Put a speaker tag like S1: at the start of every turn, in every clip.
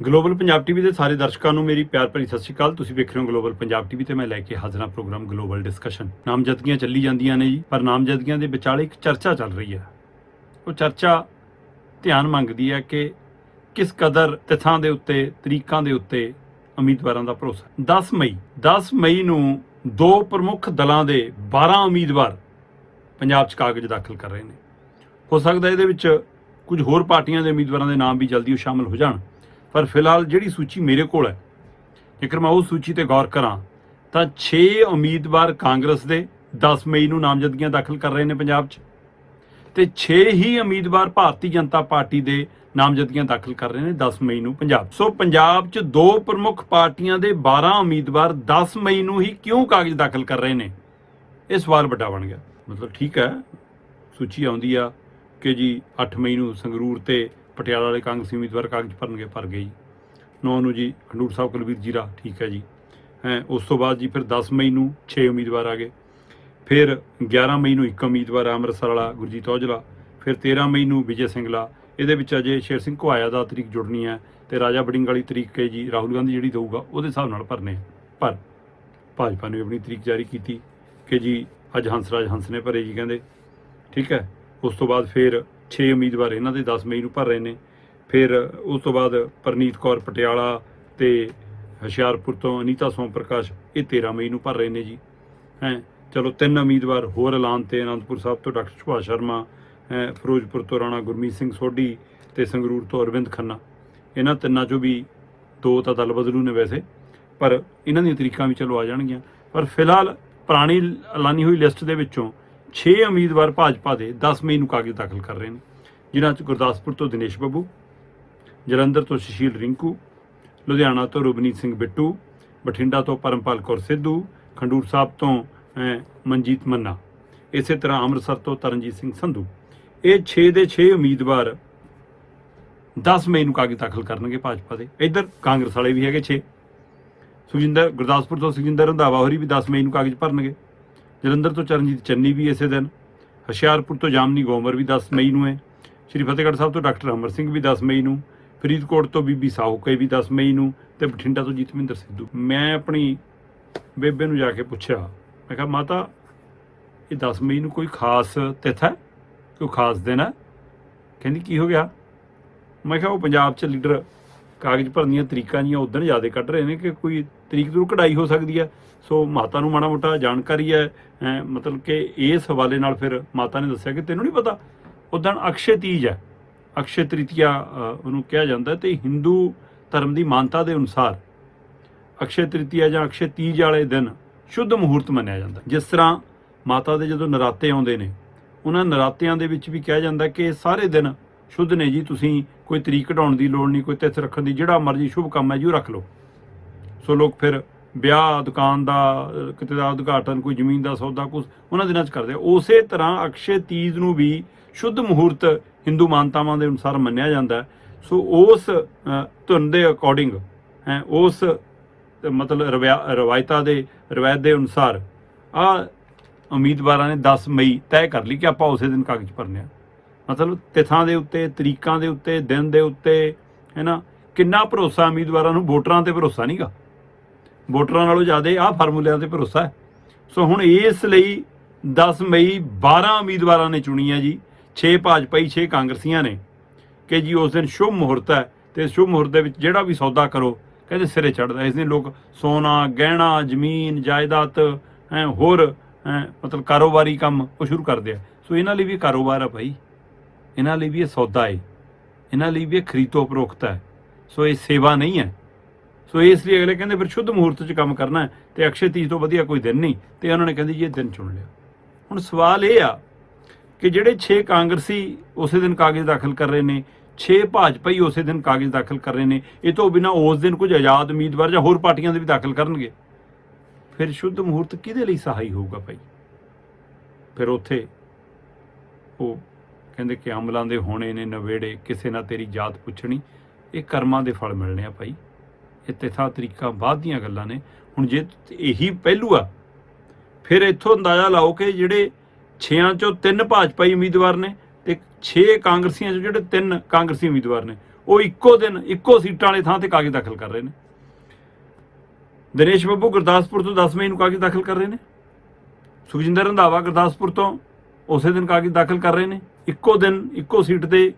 S1: Global Punjab TV ਦੇ ਸਾਰੇ ਦਰਸ਼ਕਾਂ ਨੂੰ ਮੇਰੀ ਪਿਆਰ ਭਰੀ ਸਤਿ ਸ਼੍ਰੀ ਅਕਾਲ। ਤੁਸੀਂ ਵੇਖ ਰਹੇ ਹੋ ਗਲੋਬਲ ਪੰਜਾਬ ਟੀਵੀ ਤੇ ਮੈਂ ਲੈ ਕੇ ਹਾਜ਼ਰਾਂ ਪ੍ਰੋਗਰਾਮ ਗਲੋਬਲ ਡਿਸਕਸ਼ਨ। ਨਾਮਜ਼ਦਗੀਆਂ ਚੱਲੀ ਜਾਂਦੀਆਂ ਨੇ ਜੀ, ਪਰ ਨਾਮਜ਼ਦਗੀਆਂ ਦੇ ਵਿਚਾਲੇ ਇੱਕ ਚਰਚਾ ਚੱਲ ਰਹੀ ਹੈ। ਉਹ ਚਰਚਾ ਧਿਆਨ ਮੰਗਦੀ ਹੈ ਕਿ ਕਿਸ ਕਦਰ ਤਿਥਾਂ ਦੇ ਉੱਤੇ, ਤਰੀਕਾਂ ਦੇ ਉੱਤੇ ਉਮੀਦਵਾਰਾਂ ਦਾ ਭਰੋਸਾ 10 ਮਈ 10 ਮਈ ਨੂੰ ਦੋ ਪ੍ਰਮੁੱਖ ਦਲਾਂ ਦੇ 12 ਉਮੀਦਵਾਰ ਪੰਜਾਬ 'ਚ ਕਾਗਜ਼ ਦਾਖਲ ਕਰ ਰਹੇ ਨੇ। ਹੋ ਸਕਦਾ ਇਹਦੇ ਵਿੱਚ ਕੁਝ ਹੋਰ ਪਾਰਟੀਆਂ ਦੇ ਉਮੀਦਵਾਰਾਂ ਦੇ ਨਾਮ ਵੀ ਜਲਦੀ ਉਹ ਸ਼ਾਮਲ ਹੋ ਜਾਣ। ਪਰ ਫਿਲਹਾਲ ਜਿਹੜੀ ਸੂਚੀ ਮੇਰੇ ਕੋਲ ਹੈ, ਜੇਕਰ ਮੈਂ ਉਸ ਸੂਚੀ ਤੇ ਗੌਰ ਕਰਾਂ, ਤਾਂ 6 ਉਮੀਦਵਾਰ ਕਾਂਗਰਸ ਦੇ 10 ਮਈ ਨੂੰ ਨਾਮਜ਼ਦਗੀਆਂ ਦਾਖਲ ਕਰ ਰਹੇ ਨੇ ਪੰਜਾਬ 'ਚ ਤੇ 6 ਹੀ ਉਮੀਦਵਾਰ ਭਾਰਤੀ ਜਨਤਾ ਪਾਰਟੀ ਦੇ ਨਾਮਜ਼ਦਗੀਆਂ ਦਾਖਲ ਕਰ ਰਹੇ ਨੇ 10 ਮਈ ਨੂੰ ਪੰਜਾਬ ਸੋ ਪੰਜਾਬ 'ਚ ਦੋ ਪ੍ਰਮੁੱਖ ਪਾਰਟੀਆਂ ਦੇ 12 ਉਮੀਦਵਾਰ 10 ਮਈ ਨੂੰ ਹੀ ਕਿਉਂ ਕਾਗਜ਼ ਦਾਖਲ ਕਰ ਰਹੇ ਨੇ? ਇਹ ਸਵਾਲ ਵੱਡਾ ਬਣ ਗਿਆ। ਮਤਲਬ ਠੀਕ ਹੈ, ਸੂਚੀ ਆਉਂਦੀ ਆ ਕਿ ਜੀ 8 ਮਈ ਨੂੰ ਸੰਗਰੂਰ ਤੇ ਪਟਿਆਲਾ ਵਾਲੇ ਕਾਂਗਰਸੀ ਉਮੀਦਵਾਰ ਕਾਗਜ਼ ਭਰਨਗੇ, ਭਰ ਗਏ ਜੀ। 9 ਨੂੰ ਜੀ, ਖੰਡੂਰ ਸਾਹਿਬ ਕੁਲਵੀਰ ਜੀਰਾ, ਠੀਕ ਹੈ ਜੀ। ਹੈ, ਉਸ ਤੋਂ ਬਾਅਦ ਜੀ ਫਿਰ 10 ਮਈ ਨੂੰ 6 ਉਮੀਦਵਾਰ ਆ ਗਏ। ਫਿਰ 11 ਮਈ ਨੂੰ ਇੱਕ ਉਮੀਦਵਾਰ ਆ ਅੰਮ੍ਰਿਤਸਰ ਵਾਲਾ, ਗੁਰਜੀਤ ਔਜਲਾ। ਫਿਰ 13 ਮਈ ਨੂੰ ਵਿਜੇ ਸਿੰਗਲਾ। ਇਹਦੇ ਵਿੱਚ ਅਜੇ ਸ਼ੇਰ ਸਿੰਘ ਘੁਆਇਆ ਦਾ ਤਰੀਕ ਜੁੜਨੀ ਹੈ ਤੇ ਰਾਜਾ ਬੜਿੰਗ ਵਾਲੀ ਤਰੀਕ ਹੈ ਜੀ, ਰਾਹੁਲ ਗਾਂਧੀ ਜਿਹੜੀ ਦਊਗਾ, ਉਹਦੇ ਹਿਸਾਬ ਨਾਲ ਭਰਨੇ। ਆ। ਪਰ ਭਾਜਪਾ ਨੇ ਆਪਣੀ ਤਰੀਕ ਜਾਰੀ ਕੀਤੀ ਕਿ ਜੀ, ਅੱਜ ਹੰਸਰਾਜ ਹੰਸ ਨੇ ਭਰੇ ਜੀ ਕਹਿੰਦੇ। ਠੀਕ ਹੈ, ਉਸ ਤੋਂ ਬਾਅਦ ਫਿਰ 6 ਉਮੀਦਵਾਰ ਇਹਨਾਂ ਦੇ 10 ਮਈ ਨੂੰ ਭਰ ਰਹੇ ਨੇ। ਫਿਰ ਉਸ ਤੋਂ ਬਾਅਦ ਪਰਨੀਤ ਕੌਰ ਪਟਿਆਲਾ ਤੇ ਹੁਸ਼ਿਆਰਪੁਰ ਤੋਂ ਅਨੀਤਾ ਸੋਮ ਪ੍ਰਕਾਸ਼ ਇਹ 13 ਮਈ ਨੂੰ ਭਰ ਰਹੇ ਨੇ ਜੀ। ਹੈ, ਚਲੋ ਤਿੰਨ ਉਮੀਦਵਾਰ ਹੋਰ ਐਲਾਨ ਤੇ ਅਨੰਦਪੁਰ ਸਾਹਿਬ ਤੋਂ ਡਾਕਟਰ ਸੁਭਾਸ਼ ਸ਼ਰਮਾ, ਹੈ, ਫਿਰੋਜ਼ਪੁਰ ਤੋਂ ਰਾਣਾ ਗੁਰਮੀਤ ਸਿੰਘ ਸੋਢੀ ਤੇ ਸੰਗਰੂਰ ਤੋਂ ਅਰਵਿੰਦ ਖੰਨਾ। ਇਹਨਾਂ ਤਿੰਨਾਂ ਚੋਂ ਵੀ ਦੋ ਤਾਂ ਦਲ ਬਦਲੂ ਨੇ ਵੈਸੇ, ਪਰ ਇਹਨਾਂ ਦੀਆਂ ਤਰੀਕਾਂ ਵੀ ਚਲੋ ਆ ਜਾਣਗੀਆਂ। ਪਰ ਫਿਲਹਾਲ ਪੁਰਾਣੀ ਐਲਾਨੀ ਹੋਈ ਲਿਸਟ ਦੇ ਵਿੱਚੋਂ 6 ਉਮੀਦਵਾਰ ਭਾਜਪਾ ਦੇ 10 ਮਈ ਨੂੰ ਕਾਗਜ਼ ਦਾਖਲ ਕਰ ਰਹੇ ਨੇ, ਜਿਨ੍ਹਾਂ 'ਚ ਗੁਰਦਾਸਪੁਰ ਤੋਂ ਦਿਨੇਸ਼ ਬੱਬੂ, ਜਲੰਧਰ ਤੋਂ ਸੁਸ਼ੀਲ ਰਿੰਕੂ, ਲੁਧਿਆਣਾ ਤੋਂ ਰੁਬਨੀਤ ਸਿੰਘ ਬਿੱਟੂ, ਬਠਿੰਡਾ ਤੋਂ ਪਰਮਪਾਲ ਕੌਰ ਸਿੱਧੂ, ਖੰਡੂਰ ਸਾਹਿਬ ਤੋਂ ਮਨਜੀਤ ਮੰਨਾ। ਇਸੇ ਤਰ੍ਹਾਂ ਅੰਮ੍ਰਿਤਸਰ ਤੋਂ ਤਰਨਜੀਤ ਸਿੰਘ ਸੰਧੂ। ਇਹ 6 ਦੇ 6 ਉਮੀਦਵਾਰ 10 ਮਈ ਨੂੰ ਕਾਗਜ਼ ਦਾਖਲ ਕਰਨਗੇ ਭਾਜਪਾ ਦੇ। ਇੱਧਰ ਕਾਂਗਰਸ ਵਾਲੇ ਵੀ ਹੈਗੇ 6 ਸੁਖਜਿੰਦਰ, ਗੁਰਦਾਸਪੁਰ ਤੋਂ ਸੁਖਜਿੰਦਰ ਰੰਧਾਵਾ ਹੋਰੀ ਵੀ 10 ਮਈ ਨੂੰ ਕਾਗਜ਼ ਭਰਨਗੇ। ਜਲੰਧਰ ਤੋਂ ਚਰਨਜੀਤ ਚੰਨੀ ਵੀ ਇਸੇ ਦਿਨ, ਹੁਸ਼ਿਆਰਪੁਰ ਤੋਂ ਜਾਮਨੀ ਗੋਮਰ ਵੀ 10 ਮਈ ਨੂੰ ਹੈ, ਸ਼੍ਰੀ ਫਤਿਹਗੜ੍ਹ ਸਾਹਿਬ ਤੋਂ ਡਾਕਟਰ ਅਮਰ ਸਿੰਘ ਵੀ 10 ਮਈ ਨੂੰ, ਫਰੀਦਕੋਟ ਤੋਂ ਬੀਬੀ ਸਾਹੂਕੇ ਵੀ 10 ਮਈ ਨੂੰ ਤੇ ਬਠਿੰਡਾ ਤੋਂ ਜੀਤਮਿੰਦਰ ਸਿੱਧੂ। ਮੈਂ ਆਪਣੀ ਬੇਬੇ ਨੂੰ ਜਾ ਕੇ ਪੁੱਛਿਆ, ਮੈਂ ਕਿਹਾ, ਮਾਤਾ, ਇਹ 10 ਮਈ ਨੂੰ ਕੋਈ ਖਾਸ ਤਿਥ ਹੈ? ਕੋਈ ਖਾਸ ਦਿਨ ਹੈ? ਕਹਿੰਦੀ, ਕੀ ਹੋ ਗਿਆ? ਮੈਂ ਕਿਹਾ, ਉਹ ਪੰਜਾਬ 'ਚ ਲੀਡਰ ਕਾਗਜ਼ ਭਰਨ ਦੀਆਂ ਤਰੀਕਾਂ ਜੀਆਂ ਉਦੋਂ ਜ਼ਿਆਦਾ ਕੱਢ ਰਹੇ ਨੇ ਕਿ ਕੋਈ ਤਰੀਕ ਤੋਂ ਕਢਾਈ ਹੋ ਸਕਦੀ ਹੈ। ਸੋ ਮਾਤਾ ਨੂੰ ਮਾੜਾ ਮੋਟਾ ਜਾਣਕਾਰੀ ਹੈ ਮਤਲਬ ਕਿ ਇਸ ਹਵਾਲੇ ਨਾਲ ਫਿਰ ਮਾਤਾ ਨੇ ਦੱਸਿਆ ਕਿ ਤੈਨੂੰ ਨਹੀਂ ਪਤਾ ਉਦੋਂ ਅਕਸ਼ੇ ਤੀਜ ਹੈ। ਅਕਸ਼ੇ ਤ੍ਰਿਤੀਆ ਉਹਨੂੰ ਕਿਹਾ ਜਾਂਦਾ ਹੈ ਤੇ ਹਿੰਦੂ ਧਰਮ ਦੀ ਮਾਨਤਾ ਦੇ ਅਨੁਸਾਰ ਅਕਸ਼ੇ ਤ੍ਰਿਤੀਆ ਜਾਂ ਅਕਸ਼ੇ ਤੀਜ ਵਾਲੇ ਦਿਨ ਸ਼ੁੱਧ ਮਹੂਰਤ ਮੰਨਿਆ ਜਾਂਦਾ। ਜਿਸ ਤਰ੍ਹਾਂ ਮਾਤਾ ਦੇ ਜਦੋਂ ਨਰਾਤੇ ਆਉਂਦੇ ਨੇ, ਉਹਨਾਂ ਨਰਾਤਿਆਂ ਦੇ ਵਿੱਚ ਵੀ ਕਿਹਾ ਜਾਂਦਾ ਕਿ ਸਾਰੇ ਦਿਨ ਸ਼ੁੱਧ ਨੇ ਜੀ, ਤੁਸੀਂ ਕੋਈ ਤਰੀਕ ਕਢਾਉਣ ਦੀ ਲੋੜ ਨਹੀਂ ਕੋਈ ਤਿੱਥ ਰੱਖਣ ਦੀ ਜਿਹੜਾ ਮਰਜ਼ੀ ਸ਼ੁਭ ਕੰਮ ਹੈ ਜੀ ਉਹ ਰੱਖ ਲਓ। ਸੋ ਲੋਕ ਫਿਰ ਵਿਆਹ ਦੁਕਾਨ ਦਾ ਕਿਤੇ ਦਾ ਉਦਘਾਟਨ ਕੋਈ ਜ਼ਮੀਨ ਦਾ ਸੌਦਾ ਕੁਝ ਉਹਨਾਂ ਦਿਨਾਂ 'ਚ ਕਰਦੇ ਉਸੇ ਤਰ੍ਹਾਂ ਅਕਸ਼ੇ ਤੀਜ ਨੂੰ ਵੀ ਸ਼ੁੱਧ ਮਹੂਰਤ ਹਿੰਦੂ ਮਾਨਤਾਵਾਂ ਦੇ ਅਨੁਸਾਰ ਮੰਨਿਆ ਜਾਂਦਾ ਸੋ ਉਸ ਅਹ, ਧੁਨ ਦੇ ਅਕੋਰਡਿੰਗ ਹੈ ਉਸ ਮਤਲਬ ਰਵਿਆ- ਰਵਾਇਤਾਂ ਦੇ ਰਵਾਇਤ ਦੇ ਅਨੁਸਾਰ ਆ ਉਮੀਦਵਾਰਾਂ ਨੇ 10 ਮਈ ਤੈਅ ਕਰ ਲਈ ਕਿ ਆਪਾਂ ਉਸੇ ਦਿਨ ਕਾਗਜ਼ ਭਰਨੇ ਆ। ਮਤਲਬ ਤਿਥਾਂ ਦੇ ਉੱਤੇ ਤਰੀਕਾਂ ਦੇ ਉੱਤੇ ਦਿਨ ਦੇ ਉੱਤੇ ਹੈ ਨਾ ਕਿੰਨਾ ਭਰੋਸਾ ਉਮੀਦਵਾਰਾਂ ਨੂੰ? ਵੋਟਰਾਂ ਤੇ ਭਰੋਸਾ ਨਹੀਂਗਾ ਵੋਟਰਾਂ ਨਾਲੋਂ ਜ਼ਿਆਦਾ ਆਹ ਫਾਰਮੂਲਿਆਂ ਤੇ ਭਰੋਸਾ ਹੈ। ਸੋ ਹੁਣ ਇਸ ਲਈ 10 ਮਈ 12 ਉਮੀਦਵਾਰਾਂ ਨੇ ਚੁਣੀ ਹੈ ਜੀ। 6 ਭਾਜਪਾਈ 6 ਕਾਂਗਰਸੀਆਂ ਨੇ। ਕਿ ਜੀ ਉਸ ਦਿਨ ਸ਼ੁਭ ਮੁਹੂਰਤ ਹੈ ਤੇ ਸ਼ੁਭ ਮੁਹੂਰਤ ਦੇ ਵਿੱਚ ਜਿਹੜਾ ਵੀ ਸੌਦਾ ਕਰੋ ਕਹਿੰਦੇ ਸਿਰੇ ਚੜਦਾ ਇਸ ਦਿਨ ਲੋਕ ਸੋਨਾ ਗਹਿਣਾ ਜ਼ਮੀਨ ਜਾਇਦਾਦ ਹੈ ਹੋਰ ਹੈਂ, ਮਤਲਬ ਕਾਰੋਬਾਰੀ ਕੰਮ ਉਹ ਸ਼ੁਰੂ ਕਰਦੇ ਆ। ਸੋ ਇਹਨਾਂ ਲਈ ਵੀ ਕਾਰੋਬਾਰ ਆ ਭਾਈ। ਇਹਨਾਂ ਲਈ ਵੀ ਇਹ ਸੌਦਾ ਹੈ ਇਹਨਾਂ ਲਈ ਵੀ ਇਹ ਖਰੀਦੋ ਉਪਰੋਕਤ ਹੈ ਸੋ ਇਹ ਸੇਵਾ ਨਹੀਂ ਹੈ ਸੋ ਇਸ ਲਈ ਅਗਲੇ ਕਹਿੰਦੇ ਫਿਰ ਸ਼ੁੱਧ ਮਹੂਰਤ 'ਚ ਕੰਮ ਕਰਨਾ ਹੈ ਤੇ ਅਕਸ਼ੇ ਤੀਜ ਤੋਂ ਵਧੀਆ ਕੋਈ ਦਿਨ ਨਹੀਂ ਤੇ ਉਹਨਾਂ ਨੇ ਕਹਿੰਦੀ ਜੀ ਇਹ ਦਿਨ ਚੁਣ ਲਿਆ ਹੁਣ ਸਵਾਲ ਇਹ ਆ ਕਿ ਜਿਹੜੇ 6 ਕਾਂਗਰਸੀ ਉਸੇ ਦਿਨ ਕਾਗਜ਼ ਦਾਖਲ ਕਰ ਰਹੇ ਨੇ 6 ਭਾਜਪਾਈ ਉਸੇ ਦਿਨ ਕਾਗਜ਼ ਦਾਖਲ ਕਰ ਰਹੇ ਨੇ ਇਹ ਤੋਂ ਬਿਨਾ ਉਸ ਦਿਨ ਕੁਝ ਆਜ਼ਾਦ ਉਮੀਦਵਾਰ ਜਾਂ ਹੋਰ ਪਾਰਟੀਆਂ ਦੇ ਵੀ ਦਾਖਲ ਕਰਨਗੇ ਫਿਰ ਸ਼ੁੱਧ ਮਹੂਰਤ ਕਿਹਦੇ ਲਈ ਸਹਾਈ ਹੋਊਗਾ ਭਾਈ ਫਿਰ ਉੱਥੇ ਉਹ ਕਹਿੰਦੇ ਕਿ ਅਮਲਾਂ ਦੇ ਹੋਣੇ ਨੇ ਨਵੇੜੇ, ਕਿਸੇ ਨਾ ਤੇਰੀ ਜਾਤ ਪੁੱਛਣੀ, ਇਹ ਕਰਮਾਂ ਦੇ ਫਲ ਮਿਲਣੇ ਆ ਭਾਈ। ਇਹ ਤਿਥਾ ਤਰੀਕਾ ਬਾਅਦ ਦੀਆਂ ਗੱਲਾਂ ਨੇ। ਹੁਣ ਜੇ ਇਹੀ ਪਹਿਲੂ ਆ, ਫਿਰ ਇੱਥੋਂ ਅੰਦਾਜ਼ਾ ਲਾਓ ਕਿ ਜਿਹੜੇ 6ਾਂ ਚੋਂ ਤਿੰਨ ਭਾਜਪਾਈ ਉਮੀਦਵਾਰ ਨੇ ਤੇ 6 ਕਾਂਗਰਸੀਆਂ ਚੋਂ ਜਿਹੜੇ ਤਿੰਨ ਕਾਂਗਰਸੀ ਉਮੀਦਵਾਰ ਨੇ, ਉਹ ਇੱਕੋ ਦਿਨ ਇੱਕੋ ਸੀਟਾਂ ਵਾਲੇ ਥਾਂ ਤੇ ਕਾਗਜ਼ ਦਾਖਲ ਕਰ ਰਹੇ ਨੇ। ਦਿਨੇਸ਼ ਬੱਬੂ ਗੁਰਦਾਸਪੁਰ ਤੋਂ 10 ਮਈ ਨੂੰ ਕਾਗਜ਼ ਦਾਖਲ ਕਰ ਰਹੇ ਨੇ। ਸੁਖਜਿੰਦਰ ਰੰਧਾਵਾ ਗੁਰਦਾਸਪੁਰ ਤੋਂ ਉਸੇ ਦਿਨ ਕਾਗਜ਼ ਦਾਖਲ ਕਰ ਰਹੇ ਨੇ। ਇੱਕੋ ਦਿਨ ਇੱਕੋ ਸੀਟ ਤੇ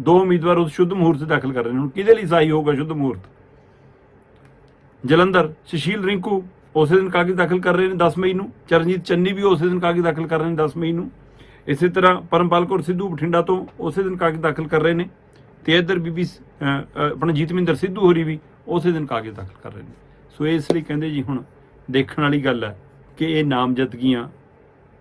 S1: ਦੋ ਉਮੀਦਵਾਰ ਉਸ ਸ਼ੁੱਧ ਮੁਹੂਰਤ ਦਾਖਲ ਕਰ ਰਹੇ ਨੇ। ਹੁਣ ਕਿਹਦੇ ਲਈ ਸਹੀ ਹੋਊਗਾ ਸ਼ੁੱਧ ਮੂਹਰਤ? ਜਲੰਧਰ ਸੁਸ਼ੀਲ ਰਿੰਕੂ ਉਸੇ ਦਿਨ ਕਾਗਜ਼ ਦਾਖਲ ਕਰ ਰਹੇ ਨੇ 10 ਮਈ ਨੂੰ। ਚਰਨਜੀਤ ਚੰਨੀ ਵੀ ਉਸੇ ਦਿਨ ਕਾਗਜ਼ ਦਾਖਲ ਕਰ ਰਹੇ ਨੇ 10 ਮਈ ਨੂੰ। ਇਸੇ ਤਰ੍ਹਾਂ ਪਰਮਪਾਲ ਕੌਰ ਸਿੱਧੂ ਬਠਿੰਡਾ ਤੋਂ ਉਸੇ ਦਿਨ ਕਾਗਜ਼ ਦਾਖਲ ਕਰ ਰਹੇ ਨੇ। ਤੇ ਇੱਧਰ ਬੀਬੀ ਸ- ਅਹ, ਆਪਣਾ ਜੀਤਮਿੰਦਰ ਸਿੱਧੂ ਹੋਰੀ ਵੀ ਉਸੇ ਦਿਨ ਕਾਗਜ਼ ਦਾਖਲ ਕਰ ਰਹੇ ਨੇ। ਸੋ ਇਸ ਲਈ ਕਹਿੰਦੇ ਜੀ ਹੁਣ ਦੇਖਣ ਵਾਲੀ ਗੱਲ ਹੈ ਕਿ ਇਹ ਨਾਮਜ਼ਦਗੀਆਂ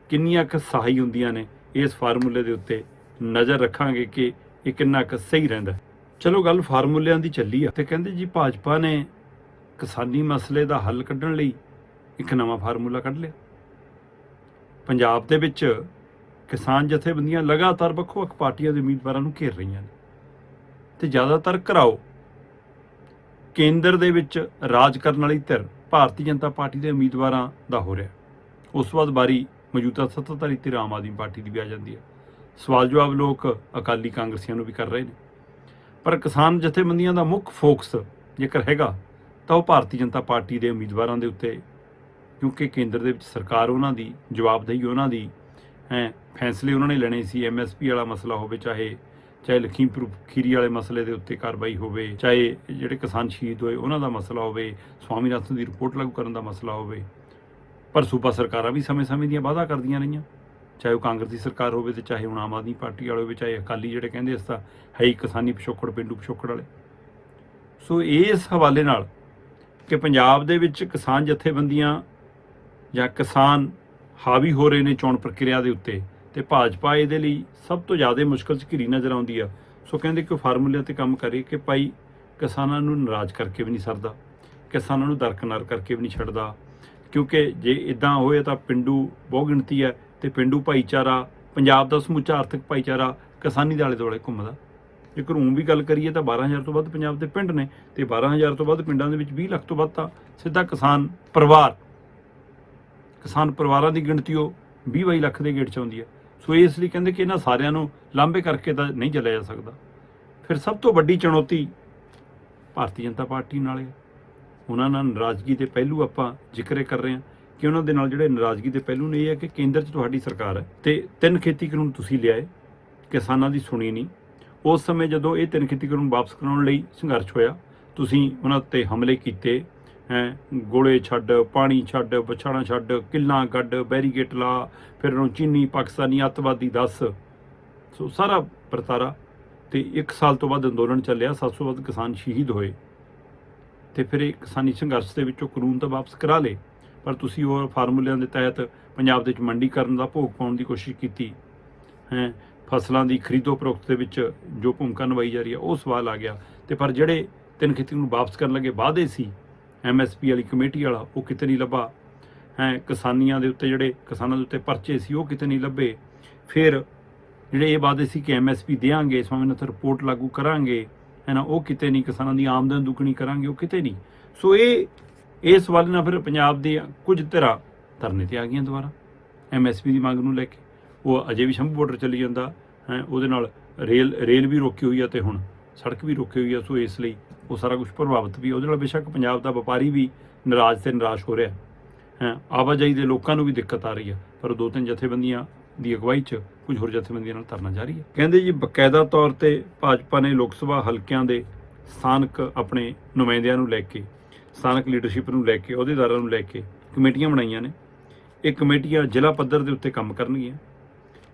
S1: ਕਿੰਨੀਆਂ ਕੁ ਸਹਾਈ ਹੁੰਦੀਆਂ ਨੇ ਇਸ ਫਾਰਮੂਲੇ ਦੇ ਉੱਤੇ ਨਜ਼ਰ ਰੱਖਾਂਗੇ ਕਿ ਇਹ ਕਿੰਨਾ ਕੁ ਸਹੀ ਰਹਿੰਦਾ ਚਲੋ ਗੱਲ ਫਾਰਮੂਲਿਆਂ ਦੀ ਚੱਲੀ ਆ ਤੇ ਕਹਿੰਦੇ ਜੀ ਭਾਜਪਾ ਨੇ ਕਿਸਾਨੀ ਮਸਲੇ ਦਾ ਹੱਲ ਕੱਢਣ ਲਈ ਇੱਕ ਨਵਾਂ ਫਾਰਮੂਲਾ ਕੱਢ ਲਿਆ। ਪੰਜਾਬ ਦੇ ਵਿੱਚ ਕਿਸਾਨ ਜਥੇਬੰਦੀਆਂ ਲਗਾਤਾਰ ਵੱਖੋ-ਵੱਖ ਪਾਰਟੀਆਂ ਦੇ ਉਮੀਦਵਾਰਾਂ ਨੂੰ ਘੇਰ ਰਹੀਆਂ ਨੇ। ਤੇ ਜ਼ਿਆਦਾਤਰ ਘਰਾਓ ਕੇਂਦਰ ਦੇ ਵਿੱਚ ਰਾਜ ਕਰਨ ਵਾਲੀ ਧਿਰ ਭਾਰਤੀ ਜਨਤਾ ਪਾਰਟੀ ਦੇ ਉਮੀਦਵਾਰਾਂ ਦਾ ਹੋ ਰਿਹਾ। ਉਸ ਤੋਂ ਬਾਅਦ ਬਾਰੀ ਮੌਜੂਦਾ ਸੱਤਾਧਾਰੀ ਧਿਰ ਆਮ ਆਦਮੀ ਪਾਰਟੀ ਦੀ ਵੀ ਆ ਜਾਂਦੀ ਹੈ। ਸਵਾਲ ਜਵਾਬ ਲੋਕ ਅਕਾਲੀ ਕਾਂਗਰਸੀਆਂ ਨੂੰ ਵੀ ਕਰ ਰਹੇ ਨੇ। ਪਰ ਕਿਸਾਨ ਜਥੇਬੰਦੀਆਂ ਦਾ ਮੁੱਖ ਫੋਕਸ ਜੇਕਰ ਹੈਗਾ, ਤਾਂ ਉਹ ਭਾਰਤੀ ਜਨਤਾ ਪਾਰਟੀ ਦੇ ਉਮੀਦਵਾਰਾਂ ਦੇ ਉੱਤੇ ਕਿਉਂਕਿ ਕੇਂਦਰ ਦੇ ਵਿੱਚ ਸਰਕਾਰ ਉਹਨਾਂ ਦੀ, ਜਵਾਬਦੇਹੀ ਉਹਨਾਂ ਦੀ, ਹੈ, ਫੈਸਲੇ ਉਹਨਾਂ ਨੇ ਲੈਣੇ ਸੀ। ਐਮਐਸਪੀ ਵਾਲਾ ਮਸਲਾ ਹੋਵੇ ਚਾਹੇ ਚਾਹੇ ਲਖੀਮਪੁਰ ਖੀਰੀ ਵਾਲੇ ਮਸਲੇ ਦੇ ਉੱਤੇ ਕਾਰਵਾਈ ਹੋਵੇ, ਚਾਹੇ ਜਿਹੜੇ ਕਿਸਾਨ ਸ਼ਹੀਦ ਹੋਏ ਉਹਨਾਂ ਦਾ ਮਸਲਾ ਹੋਵੇ, ਸਵਾਮੀਨਾਥਨ ਦੀ ਰਿਪੋਰਟ ਲਾਗੂ ਕਰਨ ਦਾ ਮਸਲਾ ਹੋਵੇ। ਪਰ ਸੂਬਾ ਸਰਕਾਰਾਂ ਵੀ ਸਮੇਂ-ਸਮੇਂ ਦੀਆਂ ਵਾਅਦਾ ਕਰਦੀਆਂ ਰਹੀਆਂ। ਚਾਹੇ ਉਹ ਕਾਂਗਰਸ ਦੀ ਸਰਕਾਰ ਹੋਵੇ ਤੇ ਚਾਹੇ ਹੁਣ ਆਮ ਆਦਮੀ ਪਾਰਟੀ ਵਾਲੇ ਹੋਵੇ, ਚਾਹੇ ਅਕਾਲੀ ਜਿਹੜੇ ਕਹਿੰਦੇ ਇਸ ਤਾਂ ਹੈ ਹੀ ਕਿਸਾਨੀ ਪਿਛੋਕੜ, ਪਿੰਡੂ ਪਿਛੋਕੜ ਵਾਲੇ। ਸੋ ਇਸ ਹਵਾਲੇ ਨਾਲ ਕਿ ਪੰਜਾਬ ਦੇ ਵਿੱਚ ਕਿਸਾਨ ਜਥੇਬੰਦੀਆਂ ਜਾਂ ਕਿਸਾਨ ਹਾਵੀ ਹੋ ਰਹੇ ਨੇ ਚੋਣ ਪ੍ਰਕਿਰਿਆ ਦੇ ਉੱਤੇ ਤੇ ਭਾਜਪਾ ਇਹਦੇ ਲਈ ਸਭ ਤੋਂ ਜ਼ਿਆਦਾ ਮੁਸ਼ਕਲ 'ਚ ਘਿਰੀ ਨਜ਼ਰ ਆਉਂਦੀ ਆ। ਸੋ ਕਹਿੰਦੇ ਕਿ ਉਹ ਫਾਰਮੂਲੇ ਤੇ ਕੰਮ ਕਰੇ ਕਿ ਭਾਈ ਕਿਸਾਨਾਂ ਨੂੰ ਨਾਰਾਜ਼ ਕਰਕੇ ਵੀ ਨਹੀਂ ਸਰਦਾ, ਕਿਸਾਨਾਂ ਨੂੰ ਦਰਕਨਾਰ ਕਰਕੇ ਵੀ ਨਹੀਂ ਛੱਡਦਾ। ਕਿਉਂਕਿ ਜੇ ਇਦਾਂ ਹੋਏ ਤਾਂ ਪਿੰਡੂ ਬਹੁ ਗਿਣਤੀ ਹੈ ਤੇ ਪਿੰਡੂ ਭਾਈਚਾਰਾ, ਪੰਜਾਬ ਦਾ ਸਮੁੱਚਾ ਆਰਥਿਕ ਭਾਈਚਾਰਾ ਕਿਸਾਨੀ ਦੇ ਆਲੇ ਦੁਆਲੇ ਘੁੰਮਦਾ। ਜੇਕਰ ਊਂ ਵੀ ਗੱਲ ਕਰੀਏ ਤਾਂ 12000 ਤੋਂ ਵੱਧ ਪੰਜਾਬ ਦੇ ਪਿੰਡ ਨੇ ਤੇ 12000 ਤੋਂ ਵੱਧ ਪਿੰਡਾਂ ਦੇ ਵਿੱਚ 20 ਲੱਖ ਤੋਂ ਵੱਧ ਤਾਂ ਸਿੱਧਾ ਕਿਸਾਨ ਪਰਿਵਾਰ, ਕਿਸਾਨ ਪਰਿਵਾਰਾਂ ਦੀ ਗਿਣਤੀ ਉਹ 20 22 ਲੱਖ ਦੇ ਗੇੜ ਚ ਆਉਂਦੀ ਹੈ। ਸੋ ਇਸ ਲਈ ਕਹਿੰਦੇ ਕਿ ਇਹਨਾਂ ਸਾਰਿਆਂ ਨੂੰ ਲਾਂਭੇ ਕਰਕੇ ਤਾਂ ਨਹੀਂ ਚੱਲਿਆ ਜਾ ਸਕਦਾ। ਫਿਰ ਸਭ ਤੋਂ ਵੱਡੀ ਚੁਣੌਤੀ ਭਾਰਤੀ ਜਨਤਾ ਪਾਰਟੀ ਨਾਲ ਉਹਨਾਂ ਨਾਲ ਨਾਰਾਜ਼ਗੀ ਦੇ ਪਹਿਲੂ ਆਪਾਂ ਜ਼ਿਕਰ ਕਰ ਰਹੇ ਹਾਂ ਕਿ ਉਹਨਾਂ ਦੇ ਨਾਲ ਜਿਹੜੇ ਨਾਰਾਜ਼ਗੀ ਦੇ ਪਹਿਲੂ ਨੇ, ਇਹ ਹੈ ਕਿ ਕੇਂਦਰ 'ਚ ਤੁਹਾਡੀ ਸਰਕਾਰ ਹੈ ਤੇ ਤਿੰਨ ਖੇਤੀ ਕਾਨੂੰਨ ਤੁਸੀਂ ਲਿਆਏ, ਕਿਸਾਨਾਂ ਦੀ ਸੁਣੀ ਨਹੀਂ। ਉਸ ਸਮੇਂ ਜਦੋਂ ਇਹ ਤਿੰਨ ਖੇਤੀ ਕਾਨੂੰਨ ਵਾਪਸ ਕਰਾਉਣ ਲਈ ਸੰਘਰਸ਼ ਹੋਇਆ, ਤੁਸੀਂ ਉਹਨਾਂ ਤੇ ਹਮਲੇ ਕੀਤੇ, ਹੈ, ਗੋਲੇ ਛੱਡ, ਪਾਣੀ ਛੱਡ ਬਛਾਣਾ ਛੱਡ, ਕਿੱਲਾਂ ਗੱਡ ਬੈਰੀਗੇਟ ਲਾ, ਫਿਰ ਉਹਨੂੰ ਚੀਨੀ, ਪਾਕਿਸਤਾਨੀ ਅੱਤਵਾਦੀ ਦੱਸ। ਸੋ ਸਾਰਾ ਵਰਤਾਰਾ ਤੇ 1 ਸਾਲ ਤੋਂ ਬਾਅਦ ਅੰਦੋਲਨ ਚੱਲਿਆ 700 ਵੱਧ ਕਿਸਾਨ ਸ਼ਹੀਦ ਹੋਏ। ਤੇ ਫਿਰ ਇਹ ਕਿਸਾਨੀ ਸੰਘਰਸ਼ ਦੇ ਵਿੱਚੋਂ ਕਾਨੂੰਨ ਤਾਂ ਵਾਪਸ ਕਰਾ ਲਏ, ਪਰ ਤੁਸੀਂ ਉਹ ਫਾਰਮੂਲਿਆਂ ਦੇ ਤਹਿਤ ਪੰਜਾਬ ਦੇ ਵਿੱਚ ਮੰਡੀਕਰਨ ਦਾ ਭੋਗ ਪਾਉਣ ਦੀ ਕੋਸ਼ਿਸ਼ ਕੀਤੀ। ਹੈ, ਫਸਲਾਂ ਦੀ ਖਰੀਦੋ ਫਰੋਖਤ ਦੇ ਵਿੱਚ ਜੋ ਭੂਮਿਕਾ ਨਿਭਾਈ ਜਾ ਰਹੀ ਹੈ, ਉਹ ਸਵਾਲ ਆ ਗਿਆ। ਤੇ ਪਰ ਜਿਹੜੇ ਤਿੰਨ ਖੇਤੀ ਨੂੰ ਵਾਪਸ ਕਰਨ ਲੱਗੇ ਵਾਅਦੇ ਸੀ ਐਮਐਸਪੀ ਵਾਲੀ ਕਮੇਟੀ ਵਾਲਾ, ਉਹ ਕਿਤੇ ਨਹੀਂ ਲੱਭਾ। ਹੈ, ਕਿਸਾਨੀਆਂ ਦੇ ਉੱਤੇ ਜਿਹੜੇ ਕਿਸਾਨਾਂ ਦੇ ਉੱਤੇ ਪਰਚੇ ਸੀ, ਉਹ ਕਿਤੇ ਨਹੀਂ ਲੱਭੇ। ਫਿਰ ਜਿਹੜੇ ਇਹ ਵਾਅਦੇ ਸੀ ਕਿ ਐਮਐਸਪੀ ਦੇਾਂਗੇ, ਸਵਾਮੀਨਾਥਨ ਰਿਪੋਰਟ ਲਾਗੂ ਕਰਾਂਗੇ ਹੈ ਨਾ, ਉਹ ਕਿਤੇ ਨਹੀਂ ਕਿਸਾਨਾਂ ਦੀ ਆਮਦਨ ਦੁੱਗਣੀ ਕਰਾਂਗੇ, ਉਹ ਕਿਤੇ ਨਹੀਂ। ਸੋ ਇਹ ਇਸ ਸਵਾਲ ਨਾਲ ਫਿਰ ਪੰਜਾਬ ਦੇ ਕੁਝ ਧਿਰਾਂ ਧਰਨੇ ਤੇ ਆ ਗਈਆਂ ਦੁਬਾਰਾ। ਐਮਐਸਪੀ ਦੀ ਮੰਗ ਨੂੰ ਲੈ ਕੇ। ਉਹ ਅਜੇ ਵੀ ਸ਼ੰਭੂ ਬਾਰਡਰ ਚੱਲੀ ਜਾਂਦਾ, ਹੈ, ਉਹਦੇ ਨਾਲ ਰੇਲ ਰੇਲ ਵੀ ਰੋਕੀ ਹੋਈ ਆ ਤੇ ਹੁਣ ਸੜਕ ਵੀ ਰੋਕੀ ਹੋਈ ਆ, ਸੋ ਇਸ ਲਈ ਉਹ ਸਾਰਾ ਕੁਝ ਪ੍ਰਭਾਵਿਤ ਵੀ ਉਹਦੇ ਨਾਲ ਬੇਸ਼ੱਕ ਪੰਜਾਬ ਦਾ ਵਪਾਰੀ ਵੀ ਨਾਰਾਜ਼ ਤੇ ਨਿਰਾਸ਼ ਹੋ ਰਿਹਾ, ਹੈ। ਆਵਾਜਾਈ ਦੇ ਲੋਕਾਂ ਨੂੰ ਵੀ ਦਿੱਕਤ ਆ ਰਹੀ ਹੈ ਪਰ ਦੋ ਤਿੰਨ ਜਥੇਬੰਦੀਆਂ ਦੀ ਅਗਵਾਈ 'ਚ ਕੁਝ ਹੋਰ ਜਥੇਬੰਦੀਆਂ ਨਾਲ ਧਰਨਾ ਜਾਰੀ ਹੈ। ਕਹਿੰਦੇ ਜੀ, ਬਕਾਇਦਾ ਤੌਰ ਤੇ ਭਾਜਪਾ ਨੇ ਲੋਕ ਸਭਾ ਹਲਕਿਆਂ ਦੇ ਸਥਾਨਕ ਆਪਣੇ ਨੁਮਾਇੰਦਿਆਂ ਨੂੰ ਲੈ ਕੇ, ਸਥਾਨਕ ਲੀਡਰਸ਼ਿਪ ਨੂੰ ਲੈ ਕੇ, ਅਹੁਦੇਦਾਰਾਂ ਨੂੰ ਲੈ ਕੇ ਕਮੇਟੀਆਂ ਬਣਾਈਆਂ ਨੇ। ਇਹ ਕਮੇਟੀਆਂ ਜ਼ਿਲ੍ਹਾ ਪੱਧਰ ਦੇ ਉੱਤੇ ਕੰਮ ਕਰਨਗੀਆਂ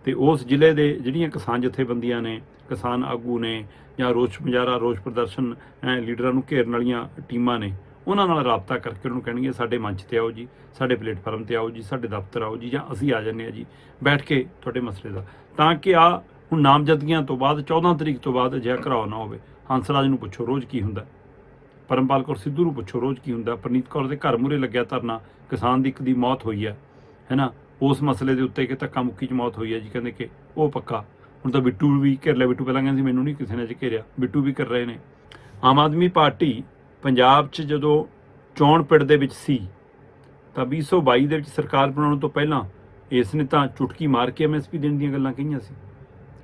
S1: ਤੇ ਉਸ ਜ਼ਿਲ੍ਹੇ ਦੇ ਜਿਹੜੀਆਂ ਕਿਸਾਨ ਜਥੇਬੰਦੀਆਂ ਨੇ, ਕਿਸਾਨ ਆਗੂ ਨੇ ਜਾਂ ਰੋਸ ਮੁਜ਼ਾਹਰਾ ਰੋਸ ਪ੍ਰਦਰਸ਼ਨ ਲੀਡਰਾਂ ਨੂੰ ਘੇਰਨ ਵਾਲੀਆਂ ਟੀਮਾਂ ਨੇ ਉਹਨਾਂ ਨਾਲ ਰਾਬਤਾ ਕਰਕੇ ਉਹਨਾਂ ਨੂੰ ਕਹਿਣਗੇ, ਸਾਡੇ ਮੰਚ ਤੇ ਆਓ ਜੀ, ਸਾਡੇ ਪਲੇਟਫਾਰਮ ਤੇ ਆਓ ਜੀ, ਸਾਡੇ ਦਫ਼ਤਰ ਆਓ ਜੀ, ਜਾਂ ਅਸੀਂ ਆ ਜੰਨੇ ਆ ਜੀ, ਬੈਠ ਕੇ ਤੁਹਾਡੇ ਮਸਲੇ ਦਾ। ਤਾਂ ਕਿ ਆ ਹੁਣ ਨਾਮਜ਼ਦਗੀਆਂ ਤੋਂ ਬਾਅਦ 14 ਤਰੀਕ ਤੋਂ ਬਾਅਦ ਅਜਿਹਾ ਘਰਾਓ ਨਾ ਹੋਵੇ। ਹੰਸਰਾਜ ਨੂੰ ਪੁੱਛੋ ਰੋਜ਼ ਕੀ ਹੁੰਦਾ। ਪਰਮਪਾਲ ਕੌਰ ਸਿੱਧੂ ਨੂੰ ਪੁੱਛੋ ਰੋਜ਼ ਕੀ ਹੁੰਦਾ। ਪ੍ਰਨੀਤ ਕੌਰ ਦੇ ਘਰ ਮੂਰੇ ਲੱਗਿਆ ਧਰਨਾ, ਕਿਸਾਨ ਦੀ ਇੱਕ ਦੀ ਮੌਤ ਹੋਈ ਹੈ ਹੈਨਾ ਉਸ ਮਸਲੇ ਦੇ ਉੱਤੇ ਕਿ ਧੱਕਾ ਮੁੱਕੀ ਚ ਮੌਤ ਹੋਈ ਹੈ ਜੀ, ਕਹਿੰਦੇ ਕਿ ਉਹ ਪੱਕਾ। ਹੁਣ ਤਾਂ ਬਿੱਟੂ ਵੀ ਘੇਰ ਲਿਆ। ਬਿੱਟੂ ਪਹਿਲਾਂ ਕਹਿੰਦੇ ਸੀ, ਮੈਨੂੰ ਨਹੀਂ ਕਿਸੇ ਨੇ ਜੀ ਘੇਰਿਆ। ਬਿੱਟੂ ਵੀ ਕਰ ਰਹੇ ਨੇ। ਆਮ ਆਦਮੀ ਪਾਰਟੀ ਪੰਜਾਬ 'ਚ ਜਦੋਂ ਚੋਣ ਪਿੰਡ ਦੇ ਵਿੱਚ ਸੀ ਤਾਂ 2022 ਦੇ ਵਿੱਚ ਸਰਕਾਰ ਬਣਾਉਣ ਤੋਂ ਪਹਿਲਾਂ ਇਸ ਨੇ ਤਾਂ ਚੁਟਕੀ ਮਾਰ ਕੇ ਐਮਐਸਪੀ ਦੇਣ ਦੀਆਂ ਗੱਲਾਂ ਕਹੀਆਂ ਸੀ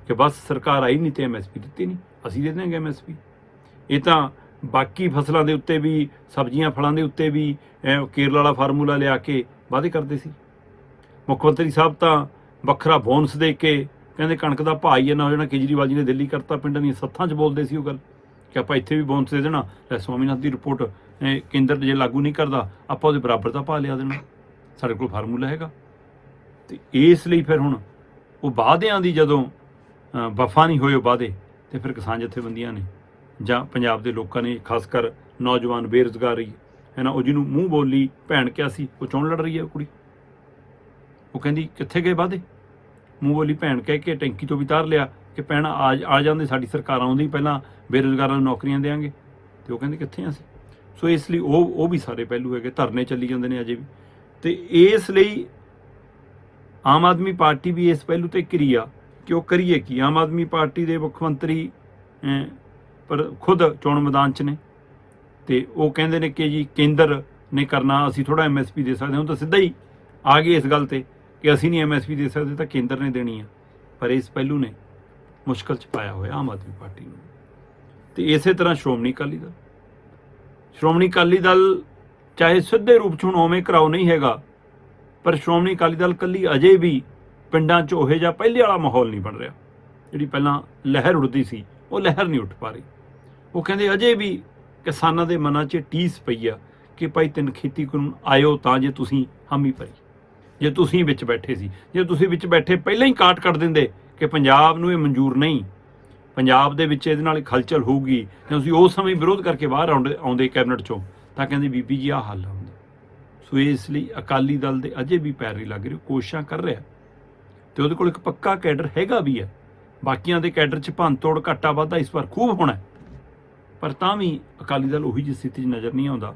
S1: ਕਿ ਬਸ ਸਰਕਾਰ ਆਈ ਨਹੀਂ ਤੇ ਐਮਐਸਪੀ ਦਿੱਤੀ ਨਹੀਂ ਅਸੀਂ ਦੇ ਦਿਆਂਗੇ ਐਮਐਸਪੀ ਇਹ ਤਾਂ ਬਾਕੀ ਫਸਲਾਂ ਦੇ ਉੱਤੇ ਵੀ ਸਬਜ਼ੀਆਂ ਫਲਾਂ ਦੇ ਉੱਤੇ ਵੀ ਅਹ, ਕੇਰਲ ਵਾਲਾ ਫਾਰਮੂਲਾ ਲਿਆ ਕੇ ਵਾਅਦੇ ਕਰਦੇ ਸੀ। ਮੁੱਖ ਮੰਤਰੀ ਸਾਹਿਬ ਤਾਂ ਵੱਖਰਾ ਬੋਨਸ ਦੇ ਕੇ ਕਹਿੰਦੇ ਕਣਕ ਦਾ ਭਾਅ ਹੀ ਨਾ ਹੋ ਜਾਣਾ ਕੇਜਰੀਵਾਲ ਜੀ ਨੇ ਦਿੱਲੀ ਕਰਤਾ ਪਿੰਡਾਂ ਦੀਆਂ ਸੱਥਾਂ 'ਚ ਬੋਲਦੇ ਸੀ ਉਹ ਗੱਲ। ਕਿ ਆਪਾਂ ਇੱਥੇ ਵੀ ਬੋਨਸ ਦੇ ਦੇਣਾ, ਲੈ ਸਵਾਮੀਨਾਥ ਦੀ ਰਿਪੋਰਟ ਕੇਂਦਰ ਜੇ ਲਾਗੂ ਨਹੀਂ ਕਰਦਾ, ਆਪਾਂ ਉਹਦੇ ਬਰਾਬਰ ਦਾ ਭਾਅ ਲਿਆ ਦੇਣਾ। ਸਾਡੇ ਕੋਲ ਫਾਰਮੂਲਾ ਹੈਗਾ। ਤੇ ਇਸ ਲਈ ਫਿਰ ਹੁਣ ਉਹ ਵਾਅਦਿਆਂ ਦੀ ਜਦੋਂ ਵਫਾ ਨਹੀਂ ਹੋਏ ਉਹ ਵਾਅਦੇ, ਤੇ ਫਿਰ ਕਿਸਾਨ ਜਥੇਬੰਦੀਆਂ ਨੇ, ਜਾਂ ਪੰਜਾਬ ਦੇ ਲੋਕਾਂ ਨੇ ਖਾਸ ਕਰ ਨੌਜਵਾਨ ਬੇਰੁਜ਼ਗਾਰੀ, ਹੈ ਨਾ, ਉਹ ਜਿਹਨੂੰ ਮੂੰਹ ਬੋਲੀ ਭੈਣ ਕਿਹਾ ਸੀ, ਉਹ ਚੋਣ ਲੜ ਰਹੀ ਹੈ ਉਹ ਕੁੜੀ। ਉਹ ਕਹਿੰਦੀ, ਕਿੱਥੇ ਗਏ ਵਾਅਦੇ? ਮੂੰਹ ਬੋਲੀ ਭੈਣ ਕਹਿ ਕੇ ਟੈਂਕੀ ਤੋਂ ਵੀ ਤਾਰ ਲਿਆ ਕਿ ਭੈਣ ਆ ਆ ਜਾਂਦੇ, ਸਾਡੀ ਸਰਕਾਰ ਆਉਂਦੀ ਪਹਿਲਾਂ ਬੇਰੁਜ਼ਗਾਰਾਂ ਨੂੰ ਨੌਕਰੀਆਂ ਦੇਾਂਗੇ ਤੇ ਉਹ ਕਹਿੰਦੇ ਕਿੱਥੇ ਆ ਅਸੀਂ? ਸੋ ਇਸ ਲਈ ਉਹ ਉਹ ਵੀ ਸਾਰੇ ਪਹਿਲੂ ਹੈਗੇ, ਧਰਨੇ ਚੱਲੀ ਜਾਂਦੇ ਨੇ ਅਜੇ ਵੀ। ਤੇ ਇਸ ਲਈ ਆਮ ਆਦਮੀ ਪਾਰਟੀ ਵੀ ਇਸ ਪਹਿਲੂ ਤੇ ਕਿਰਿਆ ਕਿ ਉਹ ਕਰੀਏ ਕੀ? ਆਮ ਆਦਮੀ ਪਾਰਟੀ ਦੇ ਮੁੱਖ ਮੰਤਰੀ ਪਰ ਖੁਦ ਚੋਣ ਮੈਦਾਨ 'ਚ ਨੇ। ਤੇ ਉਹ ਕਹਿੰਦੇ ਨੇ ਕਿ ਜੀ ਕੇਂਦਰ ਨੇ ਕਰਨਾ, ਅਸੀਂ ਥੋੜਾ ਐਮਐਸਪੀ ਦੇ ਸਕਦੇ ਹਾਂ। ਤਾਂ ਸਿੱਧਾ ਹੀ ਆ ਗਏ ਇਸ ਗੱਲ ਤੇ ਕਿ ਅਸੀਂ ਨਹੀਂ ਐਮਐਸਪੀ ਦੇ ਸਕਦੇ ਤਾਂ ਕੇਂਦਰ ਨੇ ਦੇਣੀ ਆ। ਪਰ ਇਸ ਪਹਿਲੂ ਨੇ ਮੁਸ਼ਕਲ 'ਚ ਪਾਇਆ ਹੋਇਆ ਆਮ ਆਦਮੀ ਪਾਰਟੀ ਨੂੰ। ਤੇ ਇਸੇ ਤਰ੍ਹਾਂ ਸ਼੍ਰੋਮਣੀ ਅਕਾਲੀ ਦਲ। ਸ਼੍ਰੋਮਣੀ ਅਕਾਲੀ ਦਲ ਚਾਹੇ ਸਿੱਧੇ ਰੂਪ 'ਚ ਹੁਣ ਉਵੇਂ ਕਰਾਓ ਨਹੀਂ ਹੈਗਾ, ਪਰ ਸ਼੍ਰੋਮਣੀ ਅਕਾਲੀ ਦਲ ਕੱਲੀ ਅਜੇ ਵੀ ਪਿੰਡਾਂ 'ਚ ਉਹੇ ਜਿਹਾ ਪਹਿਲੇ ਵਾਲਾ ਮਾਹੌਲ ਨਹੀਂ ਬਣ ਰਿਹਾ, ਜਿਹੜੀ ਪਹਿਲਾਂ ਲਹਿਰ ਉੱਠਦੀ ਸੀ, ਉਹ ਲਹਿਰ ਨਹੀਂ ਉੱਠ ਪਾ ਰਹੀ। ਉਹ ਕਹਿੰਦੇ ਅਜੇ ਵੀ ਕਿਸਾਨਾਂ ਦੇ ਮਨਾਂ 'ਚ ਟੀਸ ਪਈ ਆ ਕਿ ਭਾਈ ਤਿੰਨ ਖੇਤੀ ਕਾਨੂੰਨ ਆਇਓ ਤਾਂ ਜੇ ਤੁਸੀਂ ਹਾਮੀ ਭਰੀ। ਜੇ ਤੁਸੀਂ ਵਿੱਚ ਬੈਠੇ ਸੀ, ਜੇ ਤੁਸੀਂ ਵਿੱਚ ਬੈਠੇ ਪਹਿਲਾਂ ਹੀ ਕਾਟ ਕੱਢ ਦਿੰਦੇ ਕਿ ਪੰਜਾਬ ਨੂੰ ਇਹ ਮਨਜ਼ੂਰ ਨਹੀਂ ਪੰਜਾਬ ਦੇ ਵਿੱਚ ਇਹਦੇ ਨਾਲ ਇੱਕ ਹਲਚਲ ਹੋਊਗੀ ਤੇ ਤੁਸੀਂ ਉਸ ਸਮੇਂ ਵਿਰੋਧ ਕਰਕੇ ਬਾਹਰ ਆਉਂਦੇ ਆਉਂਦੇ ਕੈਬਨਿਟ ਚੋਂ, ਤਾਂ ਕਹਿੰਦੇ ਬੀਬੀ ਜੀ, ਆਹ ਹੱਲ ਹੁੰਦਾ ਸੋ ਇਸ ਲਈ ਅਕਾਲੀ ਦਲ ਦੇ ਅਜੇ ਵੀ ਪੈਰ ਨਹੀਂ ਲੱਗ ਰਹੇ ਕੋਸ਼ਿਸ਼ਾਂ ਕਰ ਰਿਹਾ। ਤੇ ਉਹਦੇ ਕੋਲ ਇੱਕ ਪੱਕਾ ਕੈਡਰ ਹੈਗਾ ਵੀ ਹੈ। ਬਾਕੀਆਂ ਦੇ ਕੈਡਰ 'ਚ ਭੰਨ ਤੋੜ ਘਾਟਾ ਵਾਧਾ ਇਸ ਵਾਰ ਖੂਬ ਹੋਣਾ ਪਰ ਤਾਂ ਵੀ ਅਕਾਲੀ ਦਲ ਉਹੀ ਜਿਹੀ ਸਥਿਤੀ 'ਚ ਨਜ਼ਰ ਨਹੀਂ ਆਉਂਦਾ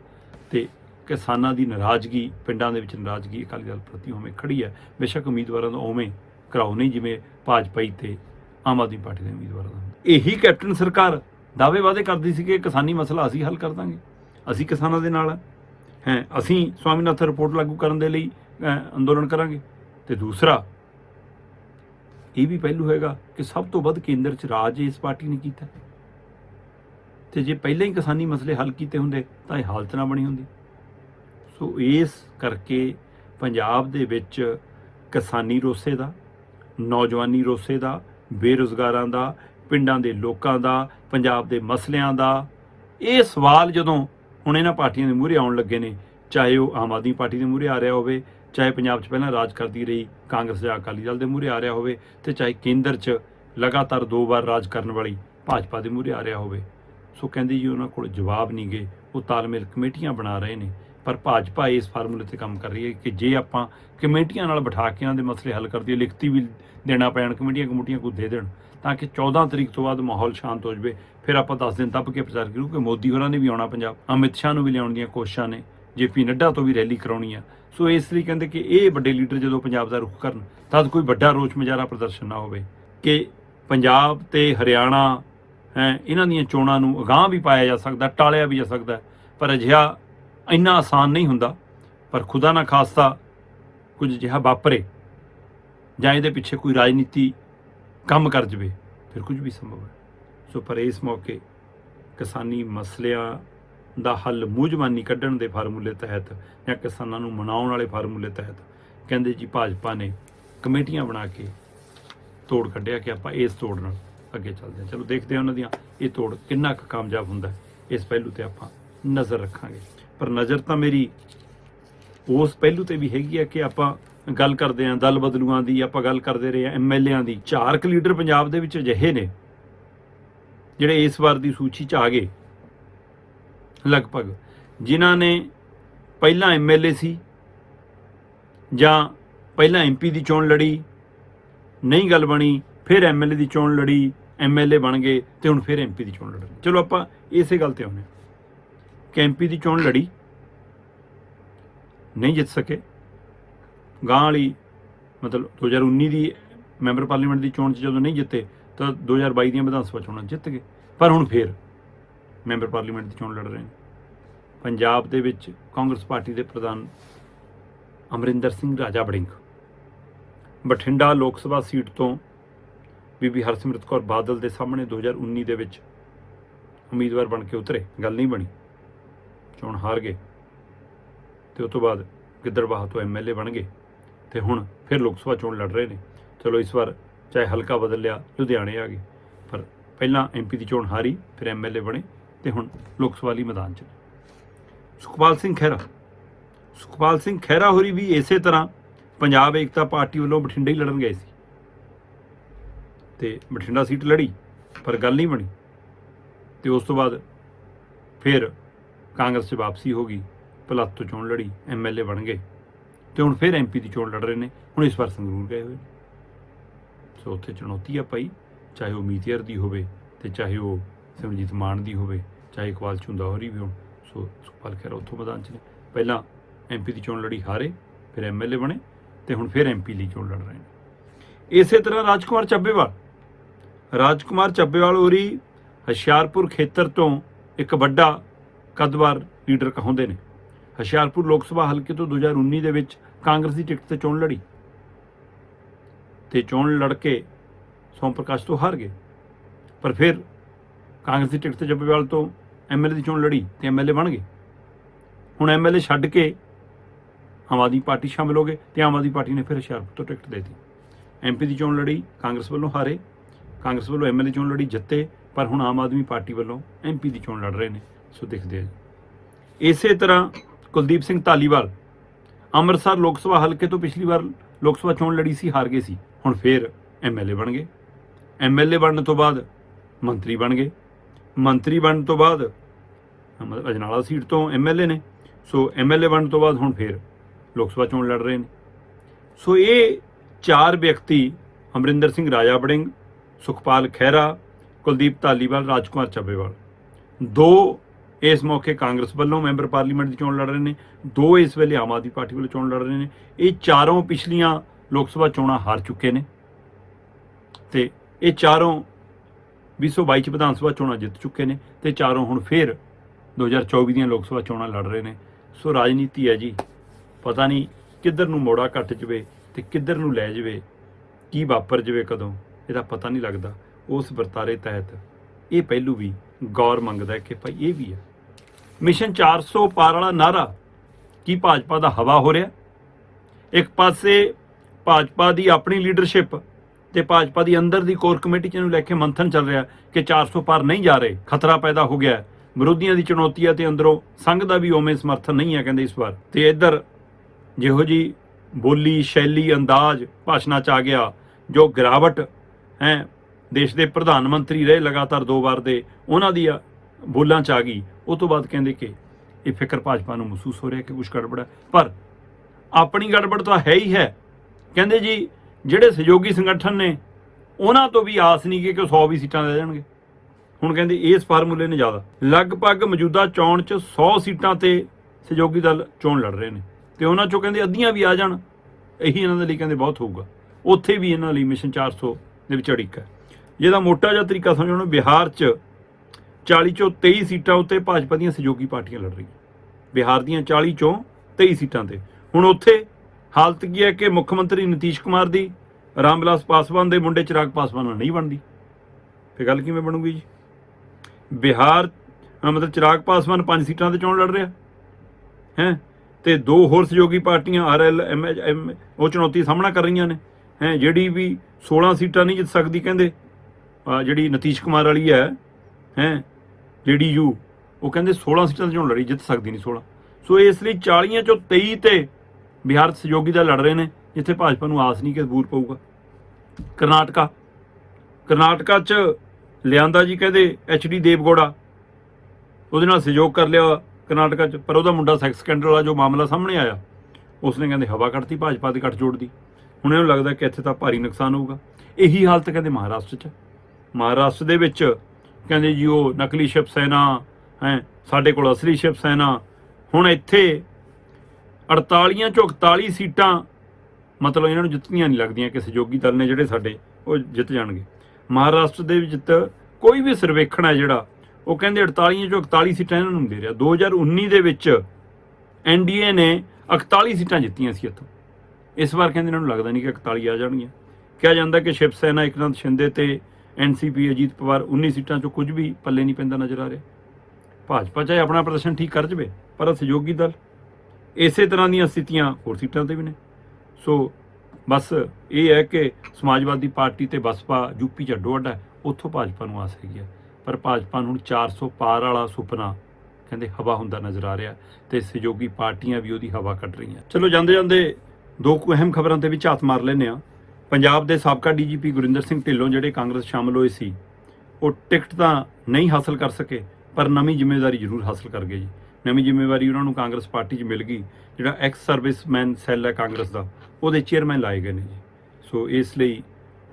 S1: ਤੇ ਕਿਸਾਨਾਂ ਦੀ ਨਾਰਾਜ਼ਗੀ, ਪਿੰਡਾਂ ਦੇ ਵਿੱਚ ਨਾਰਾਜ਼ਗੀ ਅਕਾਲੀ ਦਲ ਪ੍ਰਤੀ ਉਵੇਂ ਖੜੀ ਹੈ। ਬੇਸ਼ੱਕ ਉਮੀਦਵਾਰਾਂ ਦਾ ਉਵੇਂ ਕਰਾਓ ਨਹੀਂ ਜਿਵੇਂ ਭਾਜਪਾਈ ਤੇ ਆਮ ਆਦਮੀ ਪਾਰਟੀ ਦੇ ਉਮੀਦਵਾਰਾਂ ਦਾ ਇਹੀ ਕੈਪਟਨ ਸਰਕਾਰ ਦਾਅਵੇ ਵਾਅਦੇ ਕਰਦੀ ਸੀ ਕਿ ਕਿਸਾਨੀ ਮਸਲਾ ਅਸੀਂ ਹੱਲ ਕਰ ਦਾਂਗੇ। ਅਸੀਂ ਕਿਸਾਨਾਂ ਦੇ ਨਾਲ ਹੈ, ਅਸੀਂ ਸਵਾਮੀਨਾਥਨ ਰਿਪੋਰਟ ਲਾਗੂ ਕਰਨ ਦੇ ਲਈ ਅੰਦੋਲਨ ਕਰਾਂਗੇ। ਤੇ ਦੂਸਰਾ, ਇਹ ਵੀ ਪਹਿਲੂ ਹੈਗਾ ਕਿ ਸਭ ਤੋਂ ਵੱਧ ਕੇਂਦਰ 'ਚ ਰਾਜ ਇਸ ਪਾਰਟੀ ਨੇ ਕੀਤਾ। ਤੇ ਜੇ ਪਹਿਲਾਂ ਹੀ ਕਿਸਾਨੀ ਮਸਲੇ ਹੱਲ ਕੀਤੇ ਹੁੰਦੇ, ਤਾਂ ਇਹ ਹਾਲਤ ਨਾ ਬਣੀ ਹੁੰਦੀ। ਸੋ ਇਸ ਕਰਕੇ ਪੰਜਾਬ ਦੇ ਵਿੱਚ ਕਿਸਾਨੀ ਰੋਸੇ ਦਾ, ਨੌਜਵਾਨੀ ਰੋਸੇ ਦਾ, ਬੇਰੁਜ਼ਗਾਰਾਂ ਦਾ ਪਿੰਡਾਂ ਦੇ ਲੋਕਾਂ ਦਾ, ਪੰਜਾਬ ਦੇ ਮਸਲਿਆਂ ਦਾ। ਇਹ ਸਵਾਲ ਜਦੋਂ ਹੁਣ ਇਹਨਾਂ ਪਾਰਟੀਆਂ ਦੇ ਮੂਹਰੇ ਆਉਣ ਲੱਗੇ ਨੇ, ਚਾਹੇ ਉਹ ਆਮ ਆਦਮੀ ਪਾਰਟੀ ਦੇ ਮੂਹਰੇ ਆ ਰਿਹਾ ਹੋਵੇ, ਚਾਹੇ ਪੰਜਾਬ 'ਚ ਪਹਿਲਾਂ ਰਾਜ ਕਰਦੀ ਰਹੀ, ਕਾਂਗਰਸ ਜਾਂ ਅਕਾਲੀ ਦਲ ਦੇ ਮੂਹਰੇ ਆ ਰਿਹਾ ਹੋਵੇ ਤੇ ਚਾਹੇ ਕੇਂਦਰ 'ਚ ਲਗਾਤਾਰ ਦੋ ਵਾਰ ਰਾਜ ਕਰਨ ਵਾਲੀ ਭਾਜਪਾ ਦੇ ਮੂਹਰੇ ਆ ਰਿਹਾ ਹੋਵੇ। ਸੋ ਕਹਿੰਦੀ ਜੀ ਉਹਨਾਂ ਕੋਲ ਜਵਾਬ ਨਹੀਂ ਗਏ ਉਹ ਤਾਲਮੇਲ ਕਮੇਟੀਆਂ ਬਣਾ ਰਹੇ ਨੇ। ਪਰ ਭਾਜਪਾ ਇਸ ਫਾਰਮੂਲੇ ਤੇ ਕੰਮ ਕਰ ਰਹੀ ਹੈ ਕਿ ਜੇ ਆਪਾਂ ਕਮੇਟੀਆਂ ਨਾਲ ਬਿਠਾ ਕੇ ਇਹਨਾਂ ਦੇ ਮਸਲੇ ਹੱਲ ਕਰਦੀ ਹੈ ਲਿਖਤੀ ਵੀ ਦੇਣਾ ਪੈਣ, ਕਮੇਟੀਆਂ ਕਮੇਟੀਆਂ ਕੋ ਦੇ ਦੇਣ ਤਾਂ ਕਿ 14 ਤਰੀਕ ਤੋਂ ਬਾਅਦ ਮਾਹੌਲ ਸ਼ਾਂਤ ਹੋ ਜਾਵੇ। ਫਿਰ ਆਪਾਂ 10 ਦਿਨ ਤੱਕ ਕੇ ਪ੍ਰਚਾਰ ਕਰੂ ਕਿ ਮੋਦੀ ਹੋਰਾਂ ਨੇ ਵੀ ਆਉਣਾ ਪੰਜਾਬ। ਅਮਿਤ ਸ਼ਾਹ ਨੂੰ ਵੀ ਲਿਆਉਣ ਦੀਆਂ ਕੋਸ਼ਿਸ਼ਾਂ ਨੇ। ਜੇਪੀ ਨੱਡਾ ਤੋਂ ਵੀ ਰੈਲੀ ਕਰਾਉਣੀ ਆ। ਸੋ ਇਸ ਲਈ ਕਹਿੰਦੇ ਕਿ ਇਹ ਵੱਡੇ ਲੀਡਰ ਜਦੋਂ ਪੰਜਾਬ ਦਾ ਰੁਖ ਕਰਨ, ਤਦ ਕੋਈ ਵੱਡਾ ਰੋਸ ਮੁਜ਼ਾਹਰਾ ਪ੍ਰਦਰਸ਼ਨ ਨਾ ਹੋਵੇ ਕਿ ਪੰਜਾਬ ਤੇ ਹਰਿਆਣਾ, ਹੈ, ਇਹਨਾਂ ਦੀਆਂ ਚੋਣਾਂ ਨੂੰ ਅਗਾਂਹ ਵੀ ਪਾਇਆ ਜਾ ਸਕਦਾ, ਟਾਲਿਆ ਵੀ ਜਾ ਸਕਦਾ। ਪਰ ਅਜਿਹਾ ਇੰਨਾ ਆਸਾਨ ਨਹੀਂ ਹੁੰਦਾ। ਪਰ ਖੁਦਾ ਨਾ ਖਾਸਤਾ ਕੁਝ ਅਜਿਹਾ ਵਾਪਰੇ ਜਾਂ ਇਹਦੇ ਪਿੱਛੇ ਕੋਈ ਰਾਜਨੀਤੀ ਕੰਮ ਕਰ ਜਵੇ, ਫਿਰ ਕੁਝ ਵੀ ਸੰਭਵ ਹੈ। ਸੋ ਪਰ ਇਸ ਮੌਕੇ ਕਿਸਾਨੀ ਮਸਲਿਆਂ ਦਾ ਹੱਲ ਮੂਝਬਾਨੀ ਕੱਢਣ ਦੇ ਫਾਰਮੂਲੇ ਤਹਿਤ ਜਾਂ ਕਿਸਾਨਾਂ ਨੂੰ ਮਨਾਉਣ ਵਾਲੇ ਫਾਰਮੂਲੇ ਤਹਿਤ ਕਹਿੰਦੇ ਜੀ ਭਾਜਪਾ ਨੇ ਕਮੇਟੀਆਂ ਬਣਾ ਕੇ ਤੋੜ ਕੱਢਿਆ ਕਿ ਆਪਾਂ ਇਸ ਤੋੜ ਨਾਲ ਅੱਗੇ ਚੱਲਦੇ ਹਾਂ। ਚਲੋ ਦੇਖਦੇ ਹਾਂ ਉਹਨਾਂ ਦੀਆਂ ਇਹ ਤੋੜ ਕਿੰਨਾ ਕੁ ਕਾਮਯਾਬ ਹੁੰਦਾ ਇਸ ਪਹਿਲੂ ਤੇ ਆਪਾਂ ਨਜ਼ਰ ਰੱਖਾਂਗੇ। ਪਰ ਨਜ਼ਰ ਤਾਂ ਮੇਰੀ ਉਸ ਪਹਿਲੂ ਤੇ ਵੀ ਹੈਗੀ ਆ ਕਿ ਆਪਾਂ ਗੱਲ ਕਰਦੇ ਆਂ ਦਲ ਬਦਲੂਆਂ ਦੀ, ਆਪਾਂ ਗੱਲ ਕਰਦੇ ਰਹੇ ਆਂ ਐਮਐਲਏਆਂ ਦੀ। ਚਾਰਕ ਲੀਡਰ ਪੰਜਾਬ ਦੇ ਵਿੱਚ ਅਜਿਹੇ ਨੇ, ਜਿਹੜੇ ਇਸ ਵਾਰ ਦੀ ਸੂਚੀ 'ਚ ਆ ਗਏ। ਲਗਭਗ ਜਿਨ੍ਹਾਂ ਨੇ ਪਹਿਲਾਂ ਐਮਐਲਏ ਸੀ ਜਾਂ ਪਹਿਲਾਂ ਐਮਪੀ ਦੀ ਚੋਣ ਲੜੀ, ਨਹੀਂ ਗੱਲ ਬਣੀ, ਫਿਰ ਐਮਐਲਏ ਦੀ ਚੋਣ ਲੜੀ ਐਮਐਲਏ ਬਣ ਗਏ ਤੇ ਹੁਣ ਫਿਰ ਐਮਪੀ ਦੀ ਚੋਣ ਲੜਨ ਚਲੋ ਆਪਾਂ ਇਸੇ ਗੱਲ ਤੇ ਆਉਂਦੇ ਹਾਂ ਕਿ ਐਮਪੀ ਦੀ ਚੋਣ ਲੜੀ ਨਹੀਂ ਜਿੱਤ ਸਕੇ। ਗਾਂ ਵਾਲੀ, ਮਤਲਬ 2019 ਦੀ ਮੈਂਬਰ ਪਾਰਲੀਮੈਂਟ ਦੀ ਚੋਣ 'ਚ ਜਦੋਂ ਨਹੀਂ ਜਿੱਤੇ, ਤਾਂ 2022 ਦੀਆਂ ਵਿਧਾਨ ਸਭਾ ਚੋਣਾਂ ਜਿੱਤ ਗਏ। ਪਰ ਹੁਣ ਫੇਰ ਮੈਂਬਰ ਪਾਰਲੀਮੈਂਟ ਦੀ ਚੋਣ ਲੜ ਰਹੇ ਨੇ। ਪੰਜਾਬ ਦੇ ਵਿੱਚ ਕਾਂਗਰਸ ਪਾਰਟੀ ਦੇ ਪ੍ਰਧਾਨ ਅਮਰਿੰਦਰ ਸਿੰਘ, ਰਾਜਾ ਬੜਿੰਗ ਬਠਿੰਡਾ ਲੋਕ ਸਭਾ ਸੀਟ ਤੋਂ ਬੀਬੀ ਹਰਸਿਮਰਤ ਕੌਰ ਬਾਦਲ ਦੇ ਸਾਹਮਣੇ 2019 ਦੇ ਵਿੱਚ ਉਮੀਦਵਾਰ ਬਣ ਕੇ ਉਤਰੇ। ਗੱਲ ਨਹੀਂ ਬਣੀ। ਚੋਣ ਹਾਰ ਗਏ। ਤੇ ਉਸ ਤੋਂ ਬਾਅਦ ਗਿੱਦੜਬਾਹਾ ਤੋਂ ਐਮਐਲਏ ਬਣ ਗਏ। ਤੇ ਹੁਣ ਫਿਰ ਲੋਕ ਸਭਾ ਚੋਣ ਲੜ ਰਹੇ ਨੇ। ਚਲੋ ਇਸ ਵਾਰ ਚਾਹੇ ਹਲਕਾ ਬਦਲ ਲਿਆ, ਲੁਧਿਆਣੇ ਆ ਗਏ। ਪਰ ਪਹਿਲਾਂ ਐਮਪੀ ਦੀ ਚੋਣ ਹਾਰੀ, ਫਿਰ ਐਮਐਲਏ ਬਣੇ ਤੇ ਹੁਣ ਲੋਕ ਸਭਾ ਲਈ ਮੈਦਾਨ 'ਚ ਨੇ। ਸੁਖਪਾਲ ਸਿੰਘ ਖਹਿਰਾ। ਸੁਖਪਾਲ ਸਿੰਘ ਖਹਿਰਾ ਹੋਰੀ ਵੀ ਇਸੇ ਤਰ੍ਹਾਂ ਪੰਜਾਬ ਏਕਤਾ ਪਾਰਟੀ ਵੱਲੋਂ ਬਠਿੰਡੇ ਹੀ ਲੜਨ ਗਏ ਸੀ। ਤੇ ਬਠਿੰਡਾ ਸੀਟ ਲੜੀ, ਪਰ ਗੱਲ ਨਹੀਂ ਬਣੀ। ਤੇ ਉਸ ਤੋਂ ਬਾਅਦ ਫਿਰ ਕਾਂਗਰਸ 'ਚ ਵਾਪਸੀ ਹੋ ਗਈ ਭਲੱਤ ਤੋਂ ਚੋਣ ਲੜੀ ਐਮਐਲਏ ਬਣ ਗਏ। ਤੇ ਹੁਣ ਫਿਰ ਐਮਪੀ ਦੀ ਚੋਣ ਲੜ ਰਹੇ ਨੇ। ਹੁਣ ਇਸ ਵਾਰ ਸੰਗਰੂਰ ਗਏ ਹੋਏ। ਨੇ ਸੋ ਉੱਥੇ ਚੁਣੌਤੀ ਆ ਪਈ ਚਾਹੇ ਉਹ ਮੀਤੀਅਰ ਦੀ ਹੋਵੇ ਤੇ ਚਾਹੇ ਉਹ ਸਿਮਰਜੀਤ ਮਾਨ ਦੀ ਹੋਵੇ, ਚਾਹੇ ਇਕਬਾਲ ਝੁੰਦਾ ਹੋਰੀ ਵੀ ਹੋਣ। ਸੋ ਸੁਖਪਾਲ ਖਹਿਰਾ ਉੱਥੋਂ ਮੈਦਾਨ 'ਚ ਨੇ। ਪਹਿਲਾਂ ਐਮਪੀ ਦੀ ਚੋਣ ਲੜੀ ਹਾਰੇ, ਫਿਰ ਐਮਐਲਏ ਬਣੇ ਤੇ ਹੁਣ ਫਿਰ ਐਮਪੀ ਲਈ ਚੋਣ ਲੜ ਰਹੇ ਨੇ। ਇਸੇ ਤਰ੍ਹਾਂ ਰਾਜਕੁਮਾਰ ਚੱਬੇਵਾਲ। ਰਾਜਕੁਮਾਰ ਚੱਬੇਵਾਲ ਹੋਰੀ ਹੁਸ਼ਿਆਰਪੁਰ ਖੇਤਰ ਤੋਂ ਇੱਕ ਵੱਡਾ ਕਦਵਾਰ ਲੀਡਰ ਕਹਾਉਂਦੇ ਨੇ। ਹੁਸ਼ਿਆਰਪੁਰ ਲੋਕ ਸਭਾ ਹਲਕੇ ਤੋਂ 2019 ਦੇ ਵਿੱਚ ਕਾਂਗਰਸ ਦੀ ਟਿਕਟ ਤੇ ਚੋਣ ਲੜੀ। ਤੇ ਚੋਣ ਲੜ ਕੇ ਸੋਮ ਪ੍ਰਕਾਸ਼ ਤੋਂ ਹਾਰ ਗਏ। ਪਰ ਫਿਰ ਕਾਂਗਰਸ ਦੀ ਟਿਕਟ ਤੇ ਜੱਬੇਵਾਲ ਤੋਂ ਐਮਐਲਏ ਦੀ ਚੋਣ ਲੜੀ ਤੇ ਐਮਐਲਏ ਬਣ ਗਏ। ਹੁਣ ਐਮਐਲਏ ਛੱਡ ਕੇ ਆਮ ਆਦਮੀ ਪਾਰਟੀ ਸ਼ਾਮਿਲ ਹੋ ਗਏ ਤੇ ਆਮ ਆਦਮੀ ਪਾਰਟੀ ਨੇ ਫਿਰ ਹੁਸ਼ਿਆਰਪੁਰ ਤੋਂ ਟਿਕਟ ਦੇ ਦਿੱਤੀ। ਐਮਪੀ ਦੀ ਚੋਣ ਲੜੀ ਕਾਂਗਰਸ ਵੱਲੋਂ ਹਾਰੇ। ਕਾਂਗਰਸ ਵੱਲੋਂ ਐਮਐਲਏ ਚੋਣ ਲੜੀ ਜਿੱਤੇ, ਪਰ ਹੁਣ ਆਮ ਆਦਮੀ ਪਾਰਟੀ ਵੱਲੋਂ ਐਮਪੀ ਦੀ ਚੋਣ ਲੜ ਰਹੇ ਨੇ। ਸੋ ਦੇਖਦੇ ਆ ਜੀ। ਇਸੇ ਤਰ੍ਹਾਂ ਕੁਲਦੀਪ ਸਿੰਘ ਧਾਲੀਵਾਲ। ਅੰਮ੍ਰਿਤਸਰ ਲੋਕ ਸਭਾ ਹਲਕੇ ਤੋਂ ਪਿਛਲੀ ਵਾਰ ਲੋਕ ਸਭਾ ਚੋਣ ਲੜੀ ਸੀ, ਹਾਰ ਗਏ ਸੀ। ਹੁਣ ਫੇਰ ਐਮਐਲਏ ਬਣ ਗਏ। ਐਮਐਲਏ ਬਣਨ ਤੋਂ ਬਾਅਦ ਮੰਤਰੀ ਬਣ ਗਏ। ਮੰਤਰੀ ਬਣਨ ਤੋਂ ਬਾਅਦ ਮਤਲਬ ਅਜਨਾਲਾ ਸੀਟ ਤੋਂ ਐਮਐਲਏ ਨੇ। ਸੋ ਐਮਐਲਏ ਬਣਨ ਤੋਂ ਬਾਅਦ ਹੁਣ ਫੇਰ ਲੋਕ ਸਭਾ ਚੋਣ ਲੜ ਰਹੇ ਨੇ। ਸੋ ਇਹ ਚਾਰ ਵਿਅਕਤੀ ਅਮਰਿੰਦਰ ਸਿੰਘ, ਰਾਜਾ ਬੜਿੰਗ ਸੁਖਪਾਲ ਖਹਿਰਾ, ਕੁਲਦੀਪ ਧਾਲੀਵਾਲ, ਰਾਜਕੁਮਾਰ ਚੱਬੇਵਾਲ। ਦੋ ਇਸ ਮੌਕੇ ਕਾਂਗਰਸ ਵੱਲੋਂ ਮੈਂਬਰ ਪਾਰਲੀਮੈਂਟ ਦੀ ਚੋਣ ਲੜ ਰਹੇ ਨੇ। ਦੋ ਇਸ ਵੇਲੇ ਆਮ ਆਦਮੀ ਪਾਰਟੀ ਵੱਲੋਂ ਚੋਣ ਲੜ ਰਹੇ ਨੇ। ਇਹ ਚਾਰੋਂ ਪਿਛਲੀਆਂ ਲੋਕ ਸਭਾ ਚੋਣਾਂ ਹਾਰ ਚੁੱਕੇ ਨੇ। ਤੇ ਇਹ ਚਾਰੋਂ 2022 ਚ ਵਿਧਾਨ ਸਭਾ ਚੋਣਾਂ ਜਿੱਤ ਚੁੱਕੇ ਨੇ ਤੇ ਚਾਰੋਂ ਹੁਣ ਫੇਰ 2024 ਦੀਆਂ ਲੋਕ ਸਭਾ ਚੋਣਾਂ ਲੜ ਰਹੇ ਨੇ। ਸੋ ਰਾਜਨੀਤੀ ਹੈ ਜੀ। ਪਤਾ ਨਹੀਂ ਕਿੱਧਰ ਨੂੰ ਮੋੜਾ ਕੱਟ ਜਵੇ ਤੇ ਕਿੱਧਰ ਨੂੰ ਲੈ ਜਵੇ, ਕੀ ਵਾਪਰ ਜਵੇ ਕਦੋਂ, ਇਹਦਾ ਪਤਾ ਨਹੀਂ ਲੱਗਦਾ। ਉਸ ਵਰਤਾਰੇ ਤਹਿਤ ਇਹ ਪਹਿਲੂ ਵੀ ਗੌਰ ਮੰਗਦਾ ਕਿ ਭਾਈ ਇਹ ਵੀ ਹੈ। ਮਿਸ਼ਨ 400 ਪਾਰ ਵਾਲਾ ਨਾਰਾ ਕੀ ਭਾਜਪਾ ਦਾ ਹਵਾ ਹੋ ਰਿਹਾ? ਇੱਕ ਪਾਸੇ ਭਾਜਪਾ ਦੀ ਆਪਣੀ ਲੀਡਰਸ਼ਿਪ ਤੇ ਭਾਜਪਾ ਦੀ ਅੰਦਰ ਦੀ ਕੋਰ ਕਮੇਟੀ ਚ ਨੂੰ ਲੈ ਕੇ ਮੰਥਨ ਚੱਲ ਰਿਹਾ ਕਿ 400 ਪਾਰ ਨਹੀਂ ਜਾ ਰਹੇ, ਖਤਰਾ ਪੈਦਾ ਹੋ ਗਿਆ ਵਿਰੋਧੀਆਂ ਦੀ ਚੁਣੌਤੀ ਹੈ ਤੇ ਅੰਦਰੋਂ ਸੰਘ ਦਾ ਵੀ ਉਵੇਂ ਸਮਰਥਨ ਨਹੀਂ ਹੈ ਕਹਿੰਦੇ ਇਸ ਵਾਰ। ਤੇ ਇੱਧਰ ਜਿਹੋ ਜੀ ਬੋਲੀ ਸ਼ੈਲੀ ਅੰਦਾਜ਼ ਭਾਸ਼ਣਾਂ ਚ ਆ ਗਿਆ, ਜੋ ਗਿਰਾਵਟ ਹੈ, ਦੇਸ਼ ਦੇ ਪ੍ਰਧਾਨ ਮੰਤਰੀ ਰਹੇ ਲਗਾਤਾਰ ਦੋ ਵਾਰ ਦੇ, ਉਹਨਾਂ ਦੀ ਆ- ਬੋਲਾਂ ਚ ਆ ਗਈ। ਉਹ ਤੋਂ ਬਾਅਦ ਕਹਿੰਦੇ ਕਿ ਇਹ ਫਿਕਰ ਭਾਜਪਾ ਨੂੰ ਮਹਿਸੂਸ ਹੋ ਰਿਹਾ ਕਿ ਕੁਝ ਗੜਬੜ ਹੈ। ਪਰ ਆਪਣੀ ਗੜਬੜ ਤਾਂ ਹੈ ਹੀ ਹੈ। ਕਹਿੰਦੇ ਜੀ, ਜਿਹੜੇ ਸਹਿਯੋਗੀ ਸੰਗਠਨ ਨੇ, ਉਹਨਾਂ ਤੋਂ ਵੀ ਆਸ ਨਹੀਂ ਕਿ ਉਹ 100 ਵੀ ਸੀਟਾਂ ਲੈ ਜਾਣਗੇ ਹੁਣ ਕਹਿੰਦੇ ਇਸ ਫਾਰਮੂਲੇ ਨੇ ਜ਼ਿਆਦਾ। ਲਗਭਗ ਮੌਜੂਦਾ ਚੋਣ 'ਚ 100 ਸੀਟਾਂ ਤੇ ਸਹਿਯੋਗੀ ਦਲ ਚੋਣ ਲੜ ਰਹੇ ਨੇ। ਤੇ ਉਹਨਾਂ 'ਚੋਂ ਕਹਿੰਦੇ ਅੱਧੀਆਂ ਵੀ ਆ ਜਾਣ। ਇਹੀ ਇਹਨਾਂ ਦੇ ਲਈ ਕਹਿੰਦੇ ਬਹੁਤ ਹੋਊਗਾ। ਉੱਥੇ ਵੀ ਇਹਨਾਂ ਲਈ ਮਿਸ਼ਨ 400 ਦੇ ਵਿੱਚ ਅੜਿੱਕਾ ਜਿਹਦਾ ਮੋਟਾ ਜਿਹਾ ਤਰੀਕਾ ਸਮਝੋ ਬਿਹਾਰ 'ਚ 40 ਚੋਂ 23 ਸੀਟਾਂ ਉੱਤੇ ਭਾਜਪਾ ਦੀਆਂ ਸਹਿਯੋਗੀ ਪਾਰਟੀਆਂ ਲੜ ਰਹੀਆਂ। ਬਿਹਾਰ ਦੀਆਂ 40 ਚੋਂ 23 ਸੀਟਾਂ ਤੇ। ਹੁਣ ਉੱਥੇ ਹਾਲਤ ਕੀ ਹੈ ਕਿ ਮੁੱਖ ਮੰਤਰੀ ਨਤੀਸ਼ ਕੁਮਾਰ ਦੀ, ਰਾਮਵਿਲਾਸ ਪਾਸਵਾਨ ਦੇ ਮੁੰਡੇ ਚਿਰਾਗ ਪਾਸਵਾਨ ਨਾਲ ਨਹੀਂ ਬਣਦੀ। ਫੇ ਗੱਲ ਕਿਵੇਂ ਬਣੂਗੀ ਜੀ? ਬਿਹਾਰ ਮਤਲਬ ਚਿਰਾਗ ਪਾਸਵਾਨ ਪੰਜ ਸੀਟਾਂ ਤੇ ਚੋਣ ਲੜ ਰਿਹਾ। ਹੈ? ਤੇ ਦੋ ਹੋਰ ਸਹਿਯੋਗੀ ਪਾਰਟੀਆਂ ਆਰਐਲ ਐਮ ਉਹ ਚੁਣੌਤੀ ਦਾ ਸਾਹਮਣਾ ਕਰ ਰਹੀਆਂ ਨੇ। ਹੈ, ਜਿਹੜੀ ਵੀ 16 ਸੀਟਾਂ ਨਹੀਂ ਜਿੱਤ ਸਕਦੀ ਕਹਿੰਦੇ ਜਿਹੜੀ ਨਤੀਸ਼ ਕੁਮਾਰ ਵਾਲੀ ਹੈ ਹੈ ਜਿਹੜੀ ਯੂ ਉਹ ਕਹਿੰਦੇ 16 ਸੀਟਾਂ ਤੇ ਚੋਣ ਲੜੀ, ਜਿੱਤ ਸਕਦੀ ਨਹੀਂ 16 ਸੋ ਇਸ ਲਈ 40 ਚੋਂ 23 ਤੇ ਬਿਹਾਰ ਸਹਿਯੋਗੀ ਦਾ ਲੜ ਰਹੇ ਨੇ, ਜਿੱਥੇ ਭਾਜਪਾ ਨੂੰ ਆਸ ਨਹੀਂ ਕਿ ਬੂਰ ਪਊਗਾ। ਕਰਨਾਟਕਾ ਕਰਨਾਟਕਾ 'ਚ ਲਿਆਂਦਾ ਜੀ ਕਹਿੰਦੇ ਐਚਡੀ ਦੇਵਗੋੜਾ, ਉਹਦੇ ਨਾਲ ਸਹਿਯੋਗ ਕਰ ਲਿਆ ਕਰਨਾਟਕਾ 'ਚ, ਪਰ ਉਹਦਾ ਮੁੰਡਾ ਸੈਕਸ ਸਕੈਂਡਲ ਵਾਲਾ ਜੋ ਮਾਮਲਾ ਸਾਹਮਣੇ ਆਇਆ, ਉਸਨੇ ਕਹਿੰਦੇ ਹਵਾ ਕੱਢਤੀ, ਭਾਜਪਾ ਦੀ ਗੱਠਜੋੜ ਦੀ। ਹੁਣ ਇਹਨੂੰ ਲੱਗਦਾ ਕਿ ਇੱਥੇ ਤਾਂ ਭਾਰੀ ਨੁਕਸਾਨ ਹੋਊਗਾ। ਇਹੀ ਹਾਲਤ ਕਹਿੰਦੇ ਮਹਾਰਾਸ਼ਟਰ 'ਚ ਮਹਾਰਾਸ਼ਟਰ ਦੇ ਵਿੱਚ ਕਹਿੰਦੇ ਜੀ ਉਹ ਨਕਲੀ ਸ਼ਿਵ ਸੈਨਾ ਹੈ, ਸਾਡੇ ਕੋਲ ਅਸਲੀ ਸ਼ਿਵ ਸੈਨਾ। ਹੁਣ ਇੱਥੇ 48 ਚੋਂ 41 ਸੀਟਾਂ, ਮਤਲਬ ਇਹਨਾਂ ਨੂੰ ਜਿੱਤਣੀਆਂ ਨਹੀਂ ਲੱਗਦੀਆਂ ਕਿ ਸਹਿਯੋਗੀ ਦਲ ਨੇ ਜਿਹੜੇ ਸਾਡੇ, ਉਹ ਜਿੱਤ ਜਾਣਗੇ। ਮਹਾਰਾਸ਼ਟਰ ਦੇ ਵਿੱਚ ਕੋਈ ਵੀ ਸਰਵੇਖਣ ਹੈ ਜਿਹੜਾ, ਉਹ ਕਹਿੰਦੇ 48 ਚੋਂ 41 ਸੀਟਾਂ ਇਹਨਾਂ ਨੂੰ ਦੇ ਰਿਹਾ। 2019 ਦੇ ਵਿੱਚ ਐਨਡੀਏ ਨੇ 41 ਸੀਟਾਂ ਜਿੱਤੀਆਂ ਸੀ ਇੱਥੋਂ ਇਸ ਵਾਰ ਕਹਿੰਦੇ ਇਹਨਾਂ ਨੂੰ ਲੱਗਦਾ ਨਹੀਂ ਕਿ 41 ਆ ਜਾਣਗੀਆਂ। ਕਿਹਾ ਜਾਂਦਾ ਕਿ ਸ਼ਿਵ ਸੈਨਾ ਇਕਨਾਥ ਸ਼ਿੰਦੇ ਤੇ ਐਨਸੀਪੀ ਅਜੀਤ ਪਵਾਰ 19 ਸੀਟਾਂ ਚੋਂ ਕੁਝ ਵੀ ਪੱਲੇ ਨਹੀਂ ਪੈਂਦਾ ਨਜ਼ਰ ਆ ਰਿਹਾ। ਭਾਜਪਾ ਚਾਹੇ ਆਪਣਾ ਪ੍ਰਦਰਸ਼ਨ ਠੀਕ ਕਰ ਜਵੇ, ਪਰ ਸਹਿਯੋਗੀ ਦਲ, ਇਸੇ ਤਰ੍ਹਾਂ ਦੀਆਂ ਸਥਿਤੀਆਂ ਹੋਰ ਸੀਟਾਂ ਤੇ ਵੀ ਨੇ। ਸੋ ਬਸ ਇਹ ਹੈ ਕਿ ਸਮਾਜਵਾਦੀ ਪਾਰਟੀ ਤੇ ਬਸਪਾ ਯੂਪੀ ਚ ਅੱਡੋ ਅੱਡ ਉੱਥੋਂ ਭਾਜਪਾ ਨੂੰ ਆਸ ਹੈਗੀ ਹੈ ਪਰ ਭਾਜਪਾ ਨੂੰ ਹੁਣ 400 ਪਾਰ ਵਾਲਾ ਸੁਪਨਾ ਕਹਿੰਦੇ ਹਵਾ ਹੁੰਦਾ ਨਜ਼ਰ ਆ ਰਿਹਾ ਤੇ ਸਹਿਯੋਗੀ ਪਾਰਟੀਆਂ ਵੀ ਉਹਦੀ ਹਵਾ ਕੱਢ ਰਹੀਆਂ। ਚਲੋ ਜਾਂਦੇ ਜਾਂਦੇ ਦੋ ਕੁ ਅਹਿਮ ਖਬਰਾਂ ਤੇ ਵੀ ਝਾਤ ਮਾਰ ਲੈਂਦੇ ਆ ਪੰਜਾਬ ਦੇ ਸਾਬਕਾ ਡੀਜੀਪੀ ਗੁਰਿੰਦਰ ਸਿੰਘ ਢਿੱਲੋਂ ਜਿਹੜੇ ਕਾਂਗਰਸ ਸ਼ਾਮਲ ਹੋਏ ਸੀ, ਉਹ ਟਿਕਟ ਤਾਂ ਨਹੀਂ ਹਾਸਲ ਕਰ ਸਕੇ, ਪਰ ਨਵੀਂ ਜ਼ਿੰਮੇਵਾਰੀ ਜ਼ਰੂਰ ਹਾਸਲ ਕਰ ਗਏ ਜੀ। ਨਵੀਂ ਜ਼ਿੰਮੇਵਾਰੀ ਉਹਨਾਂ ਨੂੰ ਕਾਂਗਰਸ ਪਾਰਟੀ 'ਚ ਮਿਲ ਗਈ, ਜਿਹੜਾ ਐਕਸ ਸਰਵਿਸਮੈਨ ਸੈੱਲ ਹੈ ਕਾਂਗਰਸ ਦਾ, ਉਹਦੇ ਚੇਅਰਮੈਨ ਲਾਏ ਗਏ ਨੇ ਜੀ। ਸੋ ਇਸ ਲਈ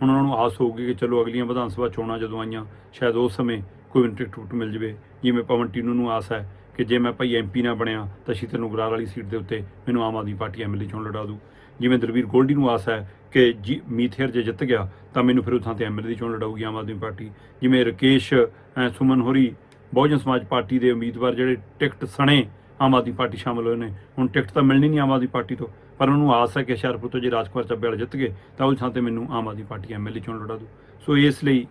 S1: ਹੁਣ ਉਹਨਾਂ ਨੂੰ ਆਸ ਹੋਊਗੀ ਕਿ ਚਲੋ ਅਗਲੀਆਂ ਵਿਧਾਨ ਸਭਾ ਚੋਣਾਂ ਜਦੋਂ ਆਈਆਂ, ਸ਼ਾਇਦ ਉਸ ਸਮੇਂ ਕੋਈ ਟਿਕਟ ਟੁਕਟ ਮਿਲ ਜਵੇ। ਜਿਵੇਂ ਪਵਨ ਟੀਨੂ ਨੂੰ ਆਸ ਹੈ ਕਿ ਜੇ ਮੈਂ ਭਾਈ ਐਮਪੀ ਨਾ ਬਣਿਆ, ਤਾਂ ਸ਼ੀਤਲ ਨੂਗਰਾਰ ਵਾਲੀ ਸੀਟ ਦੇ ਉੱਤੇ ਮੈਨੂੰ ਆਮ ਆਦਮੀ ਪਾਰਟੀ ਐਮਐਲਏ ਚੋਣ ਲੜਾ ਦੂ ਜਿਵੇਂ ਦਲਵੀਰ ਗੋਲਡੀ ਨੂੰ ਆਸ ਹੈ ਕਿ ਜੀ ਮੀਥੇਰ ਜੇ ਜਿੱਤ ਗਿਆ, ਤਾਂ ਮੈਨੂੰ ਫਿਰ ਉਹ ਥਾਂ ਤੇ ਐਮਐਲਏ ਦੀ ਚੋਣ ਲੜਾਊਗੀ ਆਮ ਆਦਮੀ ਪਾਰਟੀ। ਜਿਵੇਂ ਰਕੇਸ਼ ਸੁਮਨ ਹੋਰੀ, ਬਹੁਜਨ ਸਮਾਜ ਪਾਰਟੀ ਦੇ ਉਮੀਦਵਾਰ ਜਿਹੜੇ ਟਿਕਟ ਸਣੇ ਆਮ ਆਦਮੀ ਪਾਰਟੀ ਸ਼ਾਮਲ ਹੋਏ ਨੇ। ਹੁਣ ਟਿਕਟ ਤਾਂ ਮਿਲਣੀ ਨਹੀਂ ਆਮ ਆਦਮੀ ਪਾਰਟੀ ਤੋਂ, ਪਰ ਉਹਨੂੰ ਆਸ ਹੈ ਕਿ ਹੁਸ਼ਿਆਰਪੁਰ ਤੋਂ ਜੇ ਰਾਜਕੁਮਾਰ ਚੱਬੇ ਵਾਲੇ ਜਿੱਤ ਗਏ, ਤਾਂ ਉਹ ਥਾਂ ਤੇ ਮੈਨੂੰ ਆਮ ਆਦਮੀ ਪਾਰਟੀ ਐਮਐਲਏ ਚੋਣ ਲੜਾ ਦੂ। ਸੋ ਇਸ ਲਈ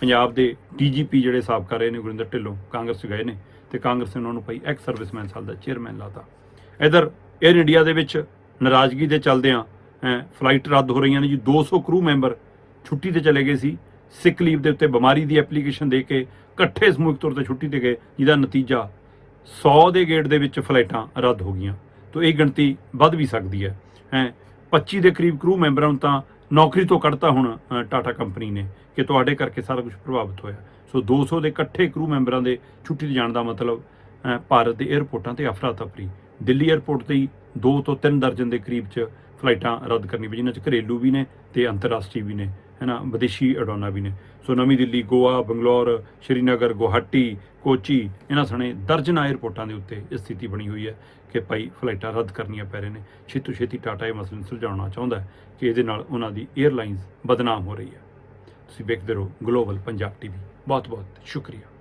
S1: ਪੰਜਾਬ ਦੇ ਡੀਜੀਪੀ ਜਿਹੜੇ ਸਾਬਕਾ ਰਹੇ ਨੇ ਗੁਰਿੰਦਰ ਢਿੱਲੋਂ, ਕਾਂਗਰਸ 'ਚ ਗਏ ਨੇ ਤੇ ਕਾਂਗਰਸ ਨੇ ਉਹਨਾਂ ਨੂੰ ਭਾਈ ਐਕਸ ਸਰਵਿਸਮੈਨ ਸਾਲ ਦਾ ਚੇਅਰਮੈਨ ਲਾਤਾ। ਇਧਰ 에ਅਰ ਇੰਡੀਆ ਦੇ ਵਿੱਚ ਨਾਰਾਜ਼ਗੀ ਦੇ ਚੱਲਦਿਆਂ ਫਲਾਈਟ ਰੱਦ ਹੋ ਰਹੀਆਂ ਨੇ ਜੀ। 200 ਕਰੂ ਮੈਂਬਰ ਛੁੱਟੀ ਤੇ ਚਲੇ ਗਏ ਸੀ। ਸਿਕ ਲੀਵ ਦੇ ਉੱਤੇ ਬਿਮਾਰੀ ਦੀ ਐਪਲੀਕੇਸ਼ਨ ਦੇ ਕੇ ਇਕੱਠੇ ਸਮੂਹਿਕ ਤੌਰ ਤੇ ਛੁੱਟੀ ਤੇ ਗਏ, ਜਿਹਦਾ ਨਤੀਜਾ 100 ਦੇ ਗੇਟ ਦੇ ਵਿੱਚ ਫਲਾਈਟਾਂ ਰੱਦ ਹੋ ਗਈਆਂ। ਤੋਂ ਇਹ ਗਿਣਤੀ ਵੱਧ ਵੀ ਸਕਦੀ ਹੈ। ਹੈ 25 ਦੇ ਕਰੀਬ ਕਰੂ ਮੈਂਬਰਾਂ ਨੂੰ ਤਾਂ ਨੌਕਰੀ ਤੋਂ ਕੱਢਤਾ ਹੁਣ ਟਾਟਾ ਕੰਪਨੀ ਨੇ ਕਿ ਤੁਹਾਡੇ ਕਰਕੇ ਸਾਰਾ ਕੁਝ ਪ੍ਰਭਾਵਿਤ ਹੋਇਆ। ਸੋ 200 ਦੇ ਇਕੱਠੇ ਕਰੂ ਮੈਂਬਰਾਂ ਦੇ ਛੁੱਟੀ ਤੇ ਜਾਣ ਦਾ ਮਤਲਬ ਭਾਰਤ ਦੇ 에ਅਰਪੋਰਟਾਂ ਤੇ ਅਫਰਾ ਤਫਰੀ ਦਿੱਲੀ 에ਅਰਪੋਰਟ ਤੇ ਹੀ 2 ਤੋਂ 3 ਦਰਜਨ ਦੇ ਕਰੀਬ ਚ ਫਲਾਈਟਾਂ ਰੱਦ ਕਰਨੀ ਪਈ ਜਿਨ੍ਹਾਂ ਚ ਘਰੇਲੂ ਵੀ ਨੇ ਤੇ ਅੰਤਰਰਾਸ਼ਟਰੀ ਵੀ ਨੇ ਹੈ ਨਾ ਵਿਦੇਸ਼ੀ ਉਡਾਨਾਂ ਵੀ ਨੇ। ਸੋ ਨਵੀਂ ਦਿੱਲੀ, ਗੋਆ, ਬੰਗਲੌਰ, ਸ਼੍ਰੀਨਗਰ, ਗੁਹਾਟੀ, ਕੋਚੀ, ਇਹਨਾਂ ਸਣੇ ਦਰਜਨਾਂ 에ਅਰਪੋਰਟਾਂ ਦੇ ਉੱਤੇ ਇਹ ਸਥਿਤੀ ਬਣੀ ਹੋਈ ਹੈ ਕਿ ਭਾਈ ਫਲਾਈਟਾਂ ਰੱਦ ਕਰਨੀਆਂ ਪੈ ਰਹੇ ਨੇ। ਛੇਤੂ ਛੇਤੀ ਟਾਟਾ ਇਹ ਮਸਲੇ ਨੂੰ ਸੁਲਝਾਉਣਾ ਚਾਹੁੰਦਾ ਹੈ ਕਿ ਇਹਦੇ ਨਾਲ ਉਹਨਾਂ ਦੀ 에ਅਰਲਾਈਨਸ ਬਦਨਾਮ ਹੋ ਰਹੀ ਹੈ। ਤੁਸੀਂ ਵੇਖਦੇ ਰਹੋ ਗਲੋਬਲ ਪੰਜਾਬ ਟੀਵੀ ਬਹੁਤ ਬਹੁਤ ਸ਼ੁਕਰੀਆ।